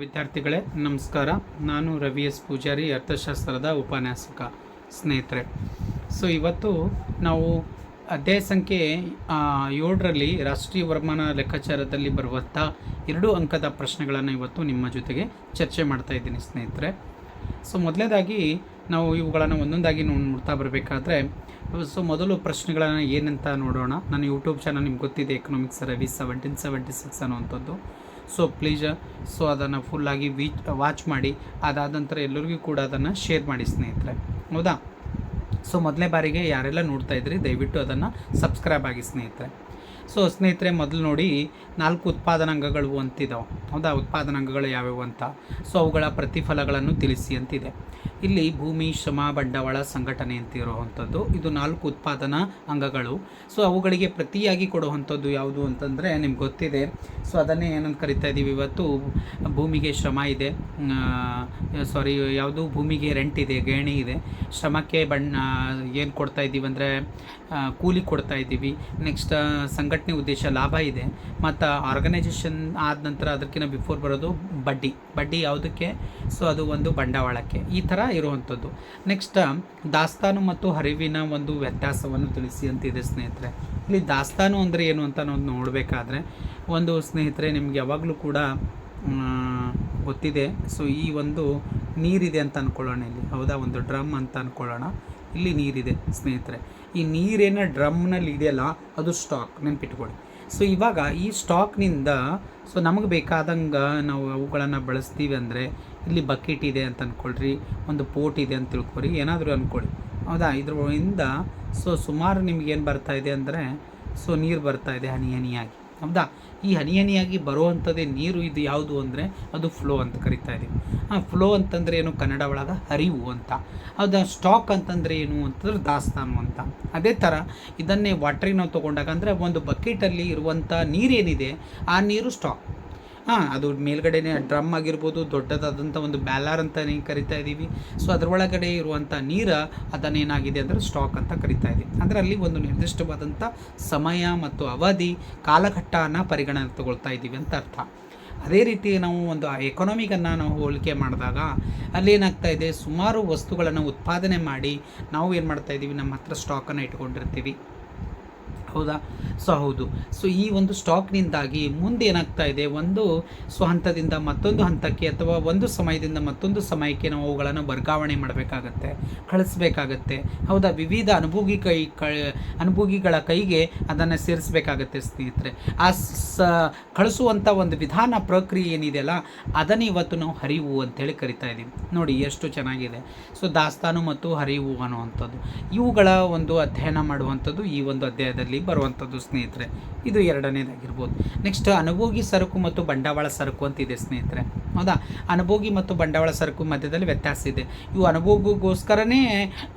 ವಿದ್ಯಾರ್ಥಿಗಳೇ, ನಮಸ್ಕಾರ. ನಾನು ರವಿ ಎಸ್. ಪೂಜಾರಿ, ಅರ್ಥಶಾಸ್ತ್ರದ ಉಪನ್ಯಾಸಕ ಸ್ನೇಹಿತರೆ. ಸೊ, ಇವತ್ತು ನಾವು ಅಧ್ಯಾಯ ಸಂಖ್ಯೆ ಏಳರಲ್ಲಿ ರಾಷ್ಟ್ರೀಯ ವರಮಾನ ಲೆಕ್ಕಾಚಾರದಲ್ಲಿ ಬರುವಂಥ ಎರಡು ಅಂಕದ ಪ್ರಶ್ನೆಗಳನ್ನು ಇವತ್ತು ನಿಮ್ಮ ಜೊತೆಗೆ ಚರ್ಚೆ ಮಾಡ್ತಾ ಇದ್ದೀನಿ ಸ್ನೇಹಿತರೆ. ಸೊ ಮೊದಲನೇದಾಗಿ ನಾವು ಇವುಗಳನ್ನು ಒಂದೊಂದಾಗಿ ನೋಡಿ ನೋಡ್ತಾ ಬರಬೇಕಾದ್ರೆ, ಸೊ, ಮೊದಲು ಪ್ರಶ್ನೆಗಳನ್ನು ಏನಂತ ನೋಡೋಣ. ನನ್ನ ಯೂಟ್ಯೂಬ್ ಚಾನಲ್ ನಿಮ್ಗೆ ಗೊತ್ತಿದೆ economics Ravi seventeen seventy six ಅನ್ನುವಂಥದ್ದು. ಸೊ ಪ್ಲೀಸ್ ಸೊ ಅದನ್ನು ಫುಲ್ಲಾಗಿ ವೀಚ್ ವಾಚ್ ಮಾಡಿ, ಅದಾದ ನಂತರ ಎಲ್ಲರಿಗೂ ಕೂಡ ಅದನ್ನು ಶೇರ್ ಮಾಡಿ ಸ್ನೇಹಿತರೆ. ಹೌದಾ? ಸೊ ಮೊದಲನೇ ಬಾರಿಗೆ ಯಾರೆಲ್ಲ ನೋಡ್ತಾ ಇದ್ರಿ, ದಯವಿಟ್ಟು ಅದನ್ನು ಸಬ್ಸ್ಕ್ರೈಬ್ ಆಗಿ ಸ್ನೇಹಿತರೆ. ಸೊ ಸ್ನೇಹಿತರೆ, ಮೊದಲು ನೋಡಿ, ನಾಲ್ಕು ಉತ್ಪಾದನಾಂಗಗಳು ಅಂತಿದ್ದಾವೆ ಹೌದಾ? ಉತ್ಪಾದನಾಂಗಗಳು ಯಾವ್ಯಾವು ಅಂತ. ಸೊ ಅವುಗಳ ಪ್ರತಿಫಲಗಳನ್ನು ತಿಳಿಸಿ ಅಂತಿದೆ. ಇಲ್ಲಿ ಭೂಮಿ, ಶ್ರಮ, ಬಂಡವಾಳ, ಸಂಘಟನೆ ಅಂತಿರುವಂಥದ್ದು ಇದು ನಾಲ್ಕು ಉತ್ಪಾದನಾ ಅಂಗಗಳು. ಸೊ ಅವುಗಳಿಗೆ ಪ್ರತಿಯಾಗಿ ಕೊಡುವಂಥದ್ದು ಯಾವುದು ಅಂತಂದರೆ ನಿಮ್ಗೆ ಗೊತ್ತಿದೆ. ಸೊ ಅದನ್ನೇ ಏನಂತ ಕರಿತಾ ಇದ್ದೀವಿ ಇವತ್ತು. ಭೂಮಿಗೆ ಶ್ರಮ ಇದೆ. ಸಾರಿ ಯಾವುದು? ಭೂಮಿಗೆ ರೆಂಟ್ ಇದೆ, ಗೇಣಿ ಇದೆ. ಶ್ರಮಕ್ಕೆ ಬಣ್ಣ ಏನು ಕೊಡ್ತಾ ಇದ್ದೀವಿ ಅಂದರೆ ಕೂಲಿ ಕೊಡ್ತಾ ಇದ್ದೀವಿ ನೆಕ್ಸ್ಟ್ ಸಂಘಟನೆ ಉದ್ದೇಶ ಲಾಭ ಇದೆ. ಮತ್ತು ಆರ್ಗನೈಜೇಷನ್ ಆದ ನಂತರ ಅದಕ್ಕಿಂತ ಬಿಫೋರ್ ಬರೋದು ಬಡ್ಡಿ. ಬಡ್ಡಿ ಯಾವುದಕ್ಕೆ? ಸೊ ಅದು ಒಂದು ಬಂಡವಾಳಕ್ಕೆ. ಈ ಥರ ಇರುವಂಥದ್ದು. ನೆಕ್ಸ್ಟ್ ದಾಸ್ತಾನು ಮತ್ತು ಹರಿವಿನ ಒಂದು ವ್ಯತ್ಯಾಸವನ್ನು ತಿಳಿಸಿ ಅಂತಿದೆ ಸ್ನೇಹಿತರೆ. ಇಲ್ಲಿ ದಾಸ್ತಾನು ಅಂದರೆ ಏನು ಅಂತ ನಾವು ನೋಡಬೇಕಾದ್ರೆ, ಒಂದು ಸ್ನೇಹಿತರೆ, ನಿಮ್ಗೆ ಯಾವಾಗಲೂ ಕೂಡ ಗೊತ್ತಿದೆ. ಸೊ ಈ ಒಂದು ನೀರಿದೆ ಅಂತ ಅಂದ್ಕೊಳ್ಳೋಣ ಇಲ್ಲಿ. ಹೌದಾ? ಒಂದು ಡ್ರಮ್ ಅಂತ ಅಂದ್ಕೊಳ್ಳೋಣ ಇಲ್ಲಿ ನೀರಿದೆ, ಸ್ನೇಹಿತರೆ. ಈ ನೀರೇನ ಡ್ರಮ್ನಲ್ಲಿ ಇದೆಯಲ್ಲ, ಅದು ಸ್ಟಾಕ್, ನೆನ್ಪಿಟ್ಕೊಳ್ಳಿ. ಸೊ ಇವಾಗ ಈ ಸ್ಟಾಕ್ನಿಂದ ಸೊ ನಮಗೆ ಬೇಕಾದಂಗೆ ನಾವು ಅವುಗಳನ್ನು ಬಳಸ್ತೀವಿ ಅಂದರೆ, ಇಲ್ಲಿ ಬಕೆಟ್ ಇದೆ ಅಂತ ಅಂದ್ಕೊಳ್ರಿ ಒಂದು ಪೋಟ್ ಇದೆ ಅಂತ ತಿಳ್ಕೊರಿ, ಏನಾದರೂ ಅಂದ್ಕೊಳ್ಳಿ ಹೌದಾ? ಇದರಿಂದ ಸೊ ಸುಮಾರು ನಿಮ್ಗೇನು ಬರ್ತಾಯಿದೆ ಅಂದರೆ ಸೊ ನೀರು ಬರ್ತಾ ಇದೆ ಹನಿ ಹನಿಯಾಗಿ. ಹೌದಾ? ಈ ಹನಿ ಹನಿಯಾಗಿ ಬರುವಂಥದ್ದೇ ನೀರು ಇದು ಯಾವುದು ಅಂದರೆ ಅದು ಫ್ಲೋ ಅಂತ ಕರಿತಾ ಇದ್ದೀವಿ ಆ ಫ್ಲೋ ಅಂತಂದರೆ ಏನು? ಕನ್ನಡ ಒಳಗೆ ಹರಿವು ಅಂತ. ಹೌದಾ ಸ್ಟಾಕ್ ಅಂತಂದರೆ ಏನು ಅಂತಂದ್ರೆ ದಾಸ್ತಾನು ಅಂತ. ಅದೇ ಥರ ಇದನ್ನೇ ವಾಟ್ರಿಗೆ ನಾವು ತೊಗೊಂಡಾಗ ಅಂದರೆ ಒಂದು ಬಕೆಟಲ್ಲಿ ಇರುವಂಥ ನೀರೇನಿದೆ, ಆ ನೀರು ಸ್ಟಾಕ್ ಹಾಂ, ಅದು ಮೇಲ್ಗಡೆನೆ ಡ್ರಮ್ ಆಗಿರ್ಬೋದು ದೊಡ್ಡದಾದಂಥ ಒಂದು ಬ್ಯಾಲರ್ ಅಂತ ನೀವು ಕರಿತಾ ಇದ್ದೀವಿ ಸೊ ಅದರೊಳಗಡೆ ಇರುವಂಥ ನೀರು ಅದನ್ನೇನಾಗಿದೆ ಅಂದರೆ ಸ್ಟಾಕ್ ಅಂತ ಕರಿತಾ ಇದೆ ಅಂದರೆ ಅಲ್ಲಿ ಒಂದು ನಿರ್ದಿಷ್ಟವಾದಂಥ ಸಮಯ ಮತ್ತು ಅವಧಿ ಕಾಲಘಟ್ಟನ ಪರಿಗಣನೆ ತಗೊಳ್ತಾ ಇದ್ದೀವಿ ಅಂತ ಅರ್ಥ. ಅದೇ ರೀತಿ ನಾವು ಒಂದು ಎಕನಾಮಿಕನ್ನು ನಾವು ಹೋಲಿಕೆ ಮಾಡಿದಾಗ ಅಲ್ಲಿ ಏನಾಗ್ತಾ ಇದೆ, ಸುಮಾರು ವಸ್ತುಗಳನ್ನು ಉತ್ಪಾದನೆ ಮಾಡಿ ನಾವು ಏನು ಮಾಡ್ತಾ ಇದ್ದೀವಿ ನಮ್ಮ ಹತ್ರ ಸ್ಟಾಕನ್ನು ಇಟ್ಕೊಂಡಿರ್ತೀವಿ. ಹೌದಾ? ಸೊ ಹೌದು. ಸೊ ಈ ಒಂದು ಸ್ಟಾಕ್ನಿಂದಾಗಿ ಮುಂದೆ ಏನಾಗ್ತಾ ಇದೆ? ಒಂದು ಸೊ ಹಂತದಿಂದ ಮತ್ತೊಂದು ಹಂತಕ್ಕೆ ಅಥವಾ ಒಂದು ಸಮಯದಿಂದ ಮತ್ತೊಂದು ಸಮಯಕ್ಕೆ ನಾವು ಅವುಗಳನ್ನು ವರ್ಗಾವಣೆ ಮಾಡಬೇಕಾಗತ್ತೆ, ಕಳಿಸ್ಬೇಕಾಗತ್ತೆ. ಹೌದಾ? ವಿವಿಧ ಅನುಭೋಗಿ ಕೈ, ಕ, ಅನುಭೋಗಿಗಳ ಕೈಗೆ ಅದನ್ನು ಸೇರಿಸಬೇಕಾಗತ್ತೆ ಸ್ನೇಹಿತರೆ. ಆ ಸ, ಕಳಿಸುವಂಥ ಒಂದು ವಿಧಾನ ಪ್ರಕ್ರಿಯೆ ಏನಿದೆಯಲ್ಲ ಅದನ್ನು ಇವತ್ತು ನಾವು ಹರಿವು ಅಂತೇಳಿ ಕರಿತಾ ಇದ್ದೀವಿ. ನೋಡಿ, ಎಷ್ಟು ಚೆನ್ನಾಗಿದೆ. ಸೊ ದಾಸ್ತಾನು ಮತ್ತು ಹರಿವು ಅನ್ನುವಂಥದ್ದು. ಇವುಗಳ ಒಂದು ಅಧ್ಯಯನ ಮಾಡುವಂಥದ್ದು ಈ ಒಂದು ಅಧ್ಯಾಯದಲ್ಲಿ. ಬರುವಂಥದ್ದು ಸ್ನೇಹಿತರೆ, ಇದು ಎರಡನೇದಾಗಿರ್ಬೋದು. ನೆಕ್ಸ್ಟ್ ಅನುಭೋಗಿ ಸರಕು ಮತ್ತು ಬಂಡವಾಳ ಸರಕು ಅಂತ ಇದೆ ಸ್ನೇಹಿತರೆ. ಹೌದಾ? ಅನುಭೋಗಿ ಮತ್ತು ಬಂಡವಾಳ ಸರಕು ಮಧ್ಯದಲ್ಲಿ ವ್ಯತ್ಯಾಸ ಇದೆ. ಇವು ಅನುಭೋಗಿಗೋಸ್ಕರನೇ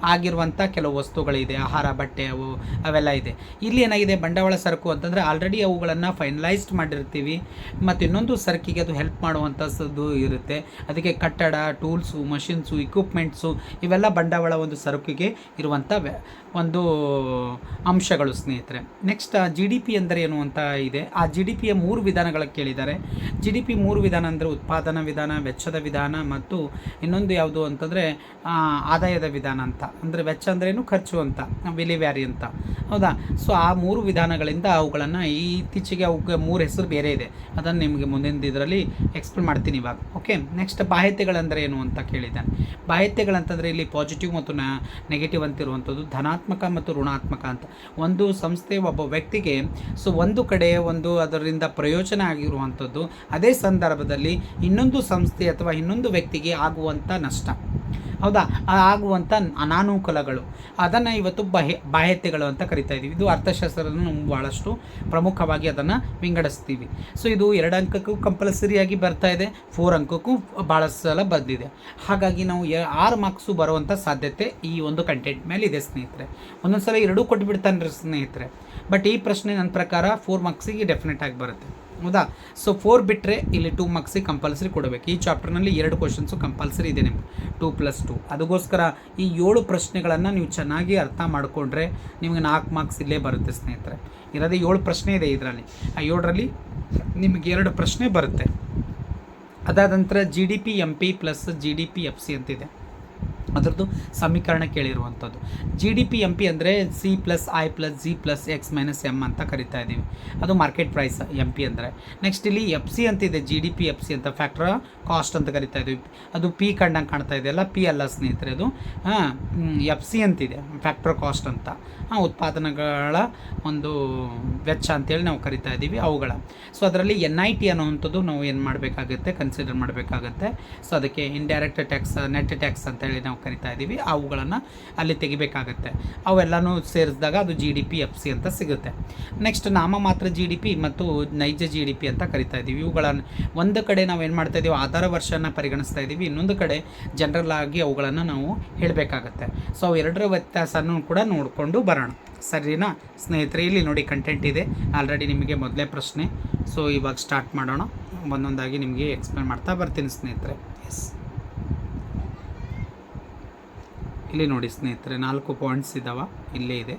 ಆಗಿರುವಂಥ ಕೆಲವು ವಸ್ತುಗಳಿದೆ. ಆಹಾರ, ಬಟ್ಟೆ, ಅವು, ಅವೆಲ್ಲ ಇದೆ. ಇಲ್ಲಿ ಏನಾಗಿದೆ? ಬಂಡವಾಳ ಸರಕು ಅಂತಂದರೆ ಆಲ್ರೆಡಿ ಅವುಗಳನ್ನು ಫೈನಲೈಸ್ಡ್ ಮಾಡಿರ್ತೀವಿ. ಮತ್ತು ಇನ್ನೊಂದು ಸರಕಿಗೆ ಅದು ಹೆಲ್ಪ್ ಮಾಡುವಂಥದ್ದು ಇರುತ್ತೆ. ಅದಕ್ಕೆ ಕಟ್ಟಡ ಟೂಲ್ಸು ಮಷಿನ್ಸು ಇಕ್ವಿಪ್ಮೆಂಟ್ಸು ಇವೆಲ್ಲ ಬಂಡವಾಳ ಒಂದು ಸರಕಿಗೆ ಇರುವಂಥ ಒಂದು ಅಂಶಗಳು ಸ್ನೇಹಿತರೆ. ನೆಕ್ಸ್ಟ್ ಜಿ ಡಿ ಪಿ ಅಂದರೆ ಏನು ಅಂತ ಇದೆ. ಆ ಜಿ ಡಿ ಪಿಯ ಮೂರು ವಿಧಾನಗಳ ಕೇಳಿದ್ದಾರೆ. ಜಿ ಡಿ ಪಿ ಮೂರು ವಿಧಾನ ಅಂದರೆ ಉತ್ಪಾದನಾ ವಿಧಾನ, ವೆಚ್ಚದ ವಿಧಾನ ಮತ್ತು ಇನ್ನೊಂದು ಯಾವುದು ಅಂತಂದರೆ ಆದಾಯದ ವಿಧಾನ ಅಂತ. ಅಂದರೆ ವೆಚ್ಚ ಅಂದ್ರೇನು ಖರ್ಚು ಅಂತ ವಿಲಿವ್ಯಾರಿ ಅಂತ. ಹೌದಾ? ಸೊ ಆ ಮೂರು ವಿಧಾನಗಳಿಂದ ಅವುಗಳನ್ನು ಇತ್ತೀಚೆಗೆ ಅವಕ್ಕೆ ಮೂರು ಹೆಸರು ಬೇರೆ ಇದೆ. ಅದನ್ನು ನಿಮಗೆ ಮುಂದಿನ ಇದರಲ್ಲಿ ಎಕ್ಸ್ಪ್ಲೇನ್ ಮಾಡ್ತೀನಿ ಇವಾಗ. ಓಕೆ ನೆಕ್ಸ್ಟ್ ಬಾಹ್ಯತೆಗಳಂದರೆ ಏನು ಅಂತ ಕೇಳಿದ್ದಾನೆ. ಬಾಹ್ಯತೆಗಳಂತಂದರೆ ಇಲ್ಲಿ ಪಾಸಿಟಿವ್ ಮತ್ತು ನೆಗೆಟಿವ್ ಅಂತಿರುವಂಥದ್ದು ಧನಾತ್ಮಕ ಮತ್ತು ಋಣಾತ್ಮಕ ಅಂತ. ಒಂದು ಸಂಸ್ಥೆ ಒಬ್ಬ ವ್ಯಕ್ತಿಗೆ ಸೊ ಒಂದು ಕಡೆ ಒಂದು ಅದರಿಂದ ಪ್ರಯೋಜನ ಆಗಿರುವಂಥದ್ದು, ಅದೇ ಸಂದರ್ಭದಲ್ಲಿ ಇನ್ನೊಂದು ಸಂಸ್ಥೆ ಅಥವಾ ಇನ್ನೊಂದು ವ್ಯಕ್ತಿಗೆ ಆಗುವಂಥ ನಷ್ಟ. ಹೌದಾ? ಆಗುವಂಥ ಅನಾನುಕೂಲಗಳು. ಅದನ್ನು ಇವತ್ತು ಬಹೆ, ಬಾಹ್ಯತೆಗಳು ಅಂತ ಕರಿತಾ ಇದ್ದೀವಿ ಇದು ಅರ್ಥಶಾಸ್ತ್ರವನ್ನು ಭಾಳಷ್ಟು ಪ್ರಮುಖವಾಗಿ ಅದನ್ನು ವಿಂಗಡಿಸ್ತೀವಿ. ಸೊ ಇದು ಎರಡು ಅಂಕಕ್ಕೂ ಕಂಪಲ್ಸರಿಯಾಗಿ ಬರ್ತಾ ಇದೆ. ಫೋರ್ ಅಂಕಕ್ಕೂ ಭಾಳ ಸಲ ಬಂದಿದೆ. ಹಾಗಾಗಿ ನಾವು ಆರು ಮಾರ್ಕ್ಸು ಬರುವಂಥ ಸಾಧ್ಯತೆ ಈ ಒಂದು ಕಂಟೆಂಟ್ ಮೇಲೆ ಇದೆ, ಸ್ನೇಹಿತರೆ. ಒಂದೊಂದು ಸಲ ಎರಡೂ ಕೊಟ್ಬಿಡ್ತಾನೆ ಸ್ನೇಹಿತರೆ. ಬಟ್ ಈ ಪ್ರಶ್ನೆ ನನ್ನ ಪ್ರಕಾರ ಫೋರ್ ಮಾರ್ಕ್ಸಿಗೆ ಡೆಫಿನೆಟ್ ಆಗಿ ಬರುತ್ತೆ. ಹೌದಾ? ಸೊ ಫೋರ್ ಬಿಟ್ಟರೆ ಇಲ್ಲಿ ಟೂ ಮಾರ್ಕ್ಸಿಗೆ ಕಂಪಲ್ಸರಿ ಕೊಡಬೇಕು. ಈ ಚಾಪ್ಟರ್ನಲ್ಲಿ ಎರಡು ಕ್ವಶನ್ಸು ಕಂಪಲ್ಸರಿ ಇದೆ ನಿಮ್ಗೆ. ಟೂ ಪ್ಲಸ್ ಟು ಅದಕ್ಕೋಸ್ಕರ ಈ ಏಳು ಪ್ರಶ್ನೆಗಳನ್ನು ನೀವು ಚೆನ್ನಾಗಿ ಅರ್ಥ ಮಾಡಿಕೊಂಡ್ರೆ ನಿಮಗೆ ನಾಲ್ಕು ಮಾರ್ಕ್ಸ್ ಇಲ್ಲೇ ಬರುತ್ತೆ, ಸ್ನೇಹಿತರೆ. ಇರೋದೇ ಏಳು ಪ್ರಶ್ನೆ ಇದೆ ಇದರಲ್ಲಿ. ಆ ಏಳರಲ್ಲಿ ನಿಮಗೆ ಎರಡು ಪ್ರಶ್ನೆ ಬರುತ್ತೆ. ಅದಾದ ನಂತರ G D P M P plus G D P F C ಅಂತಿದೆ. ಅದರದ್ದು ಸಮೀಕರಣ ಕೇಳಿರುವಂಥದ್ದು. G D P M P ಅಂದರೆ C plus I plus G plus X minus M ಅಂತ ಕರಿತಾ ಇದ್ದೀವಿ. ಅದು ಮಾರ್ಕೆಟ್ ಪ್ರೈಸ್ ಎಂ ಪಿ ಅಂದರೆ. ನೆಕ್ಸ್ಟ್ ಇಲ್ಲಿ ಎಫ್ ಸಿ ಅಂತಿದೆ G D P F C ಅಂತ ಫ್ಯಾಕ್ಟ್ರ ಕಾಸ್ಟ್ ಅಂತ ಕರಿತಾ ಇದ್ದೀವಿ. ಅದು ಪಿ ಕಂಡಂಗೆ ಕಾಣ್ತಾ ಇದೆಯಲ್ಲ ಪಿ ಅಲ್ಲ ಸ್ನೇಹಿತರೆ ಅದು. ಹಾಂ ಎಫ್ ಸಿ ಅಂತಿದೆ ಫ್ಯಾಕ್ಟ್ರ್ ಕಾಸ್ಟ್ ಅಂತ. ಹಾಂ, ಉತ್ಪಾದನೆಗಳ ಒಂದು ವೆಚ್ಚ ಅಂತೇಳಿ ನಾವು ಕರಿತಾ ಇದ್ದೀವಿ, ಅವುಗಳ. ಸೊ ಅದರಲ್ಲಿ ಎನ್ ಐ ಟಿ ಅನ್ನೋವಂಥದ್ದು ನಾವು ಏನು ಮಾಡಬೇಕಾಗುತ್ತೆ ಕನ್ಸಿಡರ್ ಮಾಡಬೇಕಾಗುತ್ತೆ. ಸೊ ಅದಕ್ಕೆ ಇಂಡೈರೆಕ್ಟ್ ಟ್ಯಾಕ್ಸ್ ನೆಟ್ ಟ್ಯಾಕ್ಸ್ ಅಂತೇಳಿ ನಾವು ಕರಿತಾ ಇದ್ದೀವಿ ಅವುಗಳನ್ನು ಅಲ್ಲಿ ತೆಗಿಬೇಕಾಗತ್ತೆ. ಅವೆಲ್ಲನೂ ಸೇರಿಸಿದಾಗ ಅದು G D P F C ಅಂತ ಸಿಗುತ್ತೆ. ನೆಕ್ಸ್ಟ್ ನಾಮ ಮಾತ್ರ ಜಿ ಡಿ ಪಿ ಮತ್ತು ನೈಜ ಜಿ ಡಿ ಪಿ ಅಂತ ಕರಿತಾ ಇದ್ದೀವಿ ಇವುಗಳನ್ನು ಒಂದು ಕಡೆ ನಾವು ಏನು ಮಾಡ್ತಾ ಇದ್ದೀವಿ ಆಧಾರ ವರ್ಷನ ಪರಿಗಣಿಸ್ತಾ ಇದ್ದೀವಿ ಇನ್ನೊಂದು ಕಡೆ ಜನರಲ್ ಆಗಿ ಅವುಗಳನ್ನು ನಾವು ಹೇಳಬೇಕಾಗತ್ತೆ. ಸೊ ಎರಡರ ವ್ಯತ್ಯಾಸನೂ ಕೂಡ ನೋಡಿಕೊಂಡು ಬರೋಣ. ಸರಿನಾ? ಸ್ನೇಹಿತರೆ, ಇಲ್ಲಿ ನೋಡಿ ಕಂಟೆಂಟ್ ಇದೆ. ಆಲ್ರೆಡಿ ನಿಮಗೆ ಮೊದಲೇ ಪ್ರಶ್ನೆ. ಸೊ ಇವಾಗ ಸ್ಟಾರ್ಟ್ ಮಾಡೋಣ. ಒಂದೊಂದಾಗಿ ನಿಮಗೆ ಎಕ್ಸ್ಪ್ಲೇನ್ ಮಾಡ್ತಾ ಬರ್ತೀನಿ ಸ್ನೇಹಿತರೆ. ಎಸ್ ಇಲ್ಲಿ ನೋಡಿ ಸ್ನೇಹಿತರೆ ನಾಲ್ಕು ಪಾಯಿಂಟ್ಸ್ ಇದ್ದಾವ ಇಲ್ಲೇ ಇದೆ.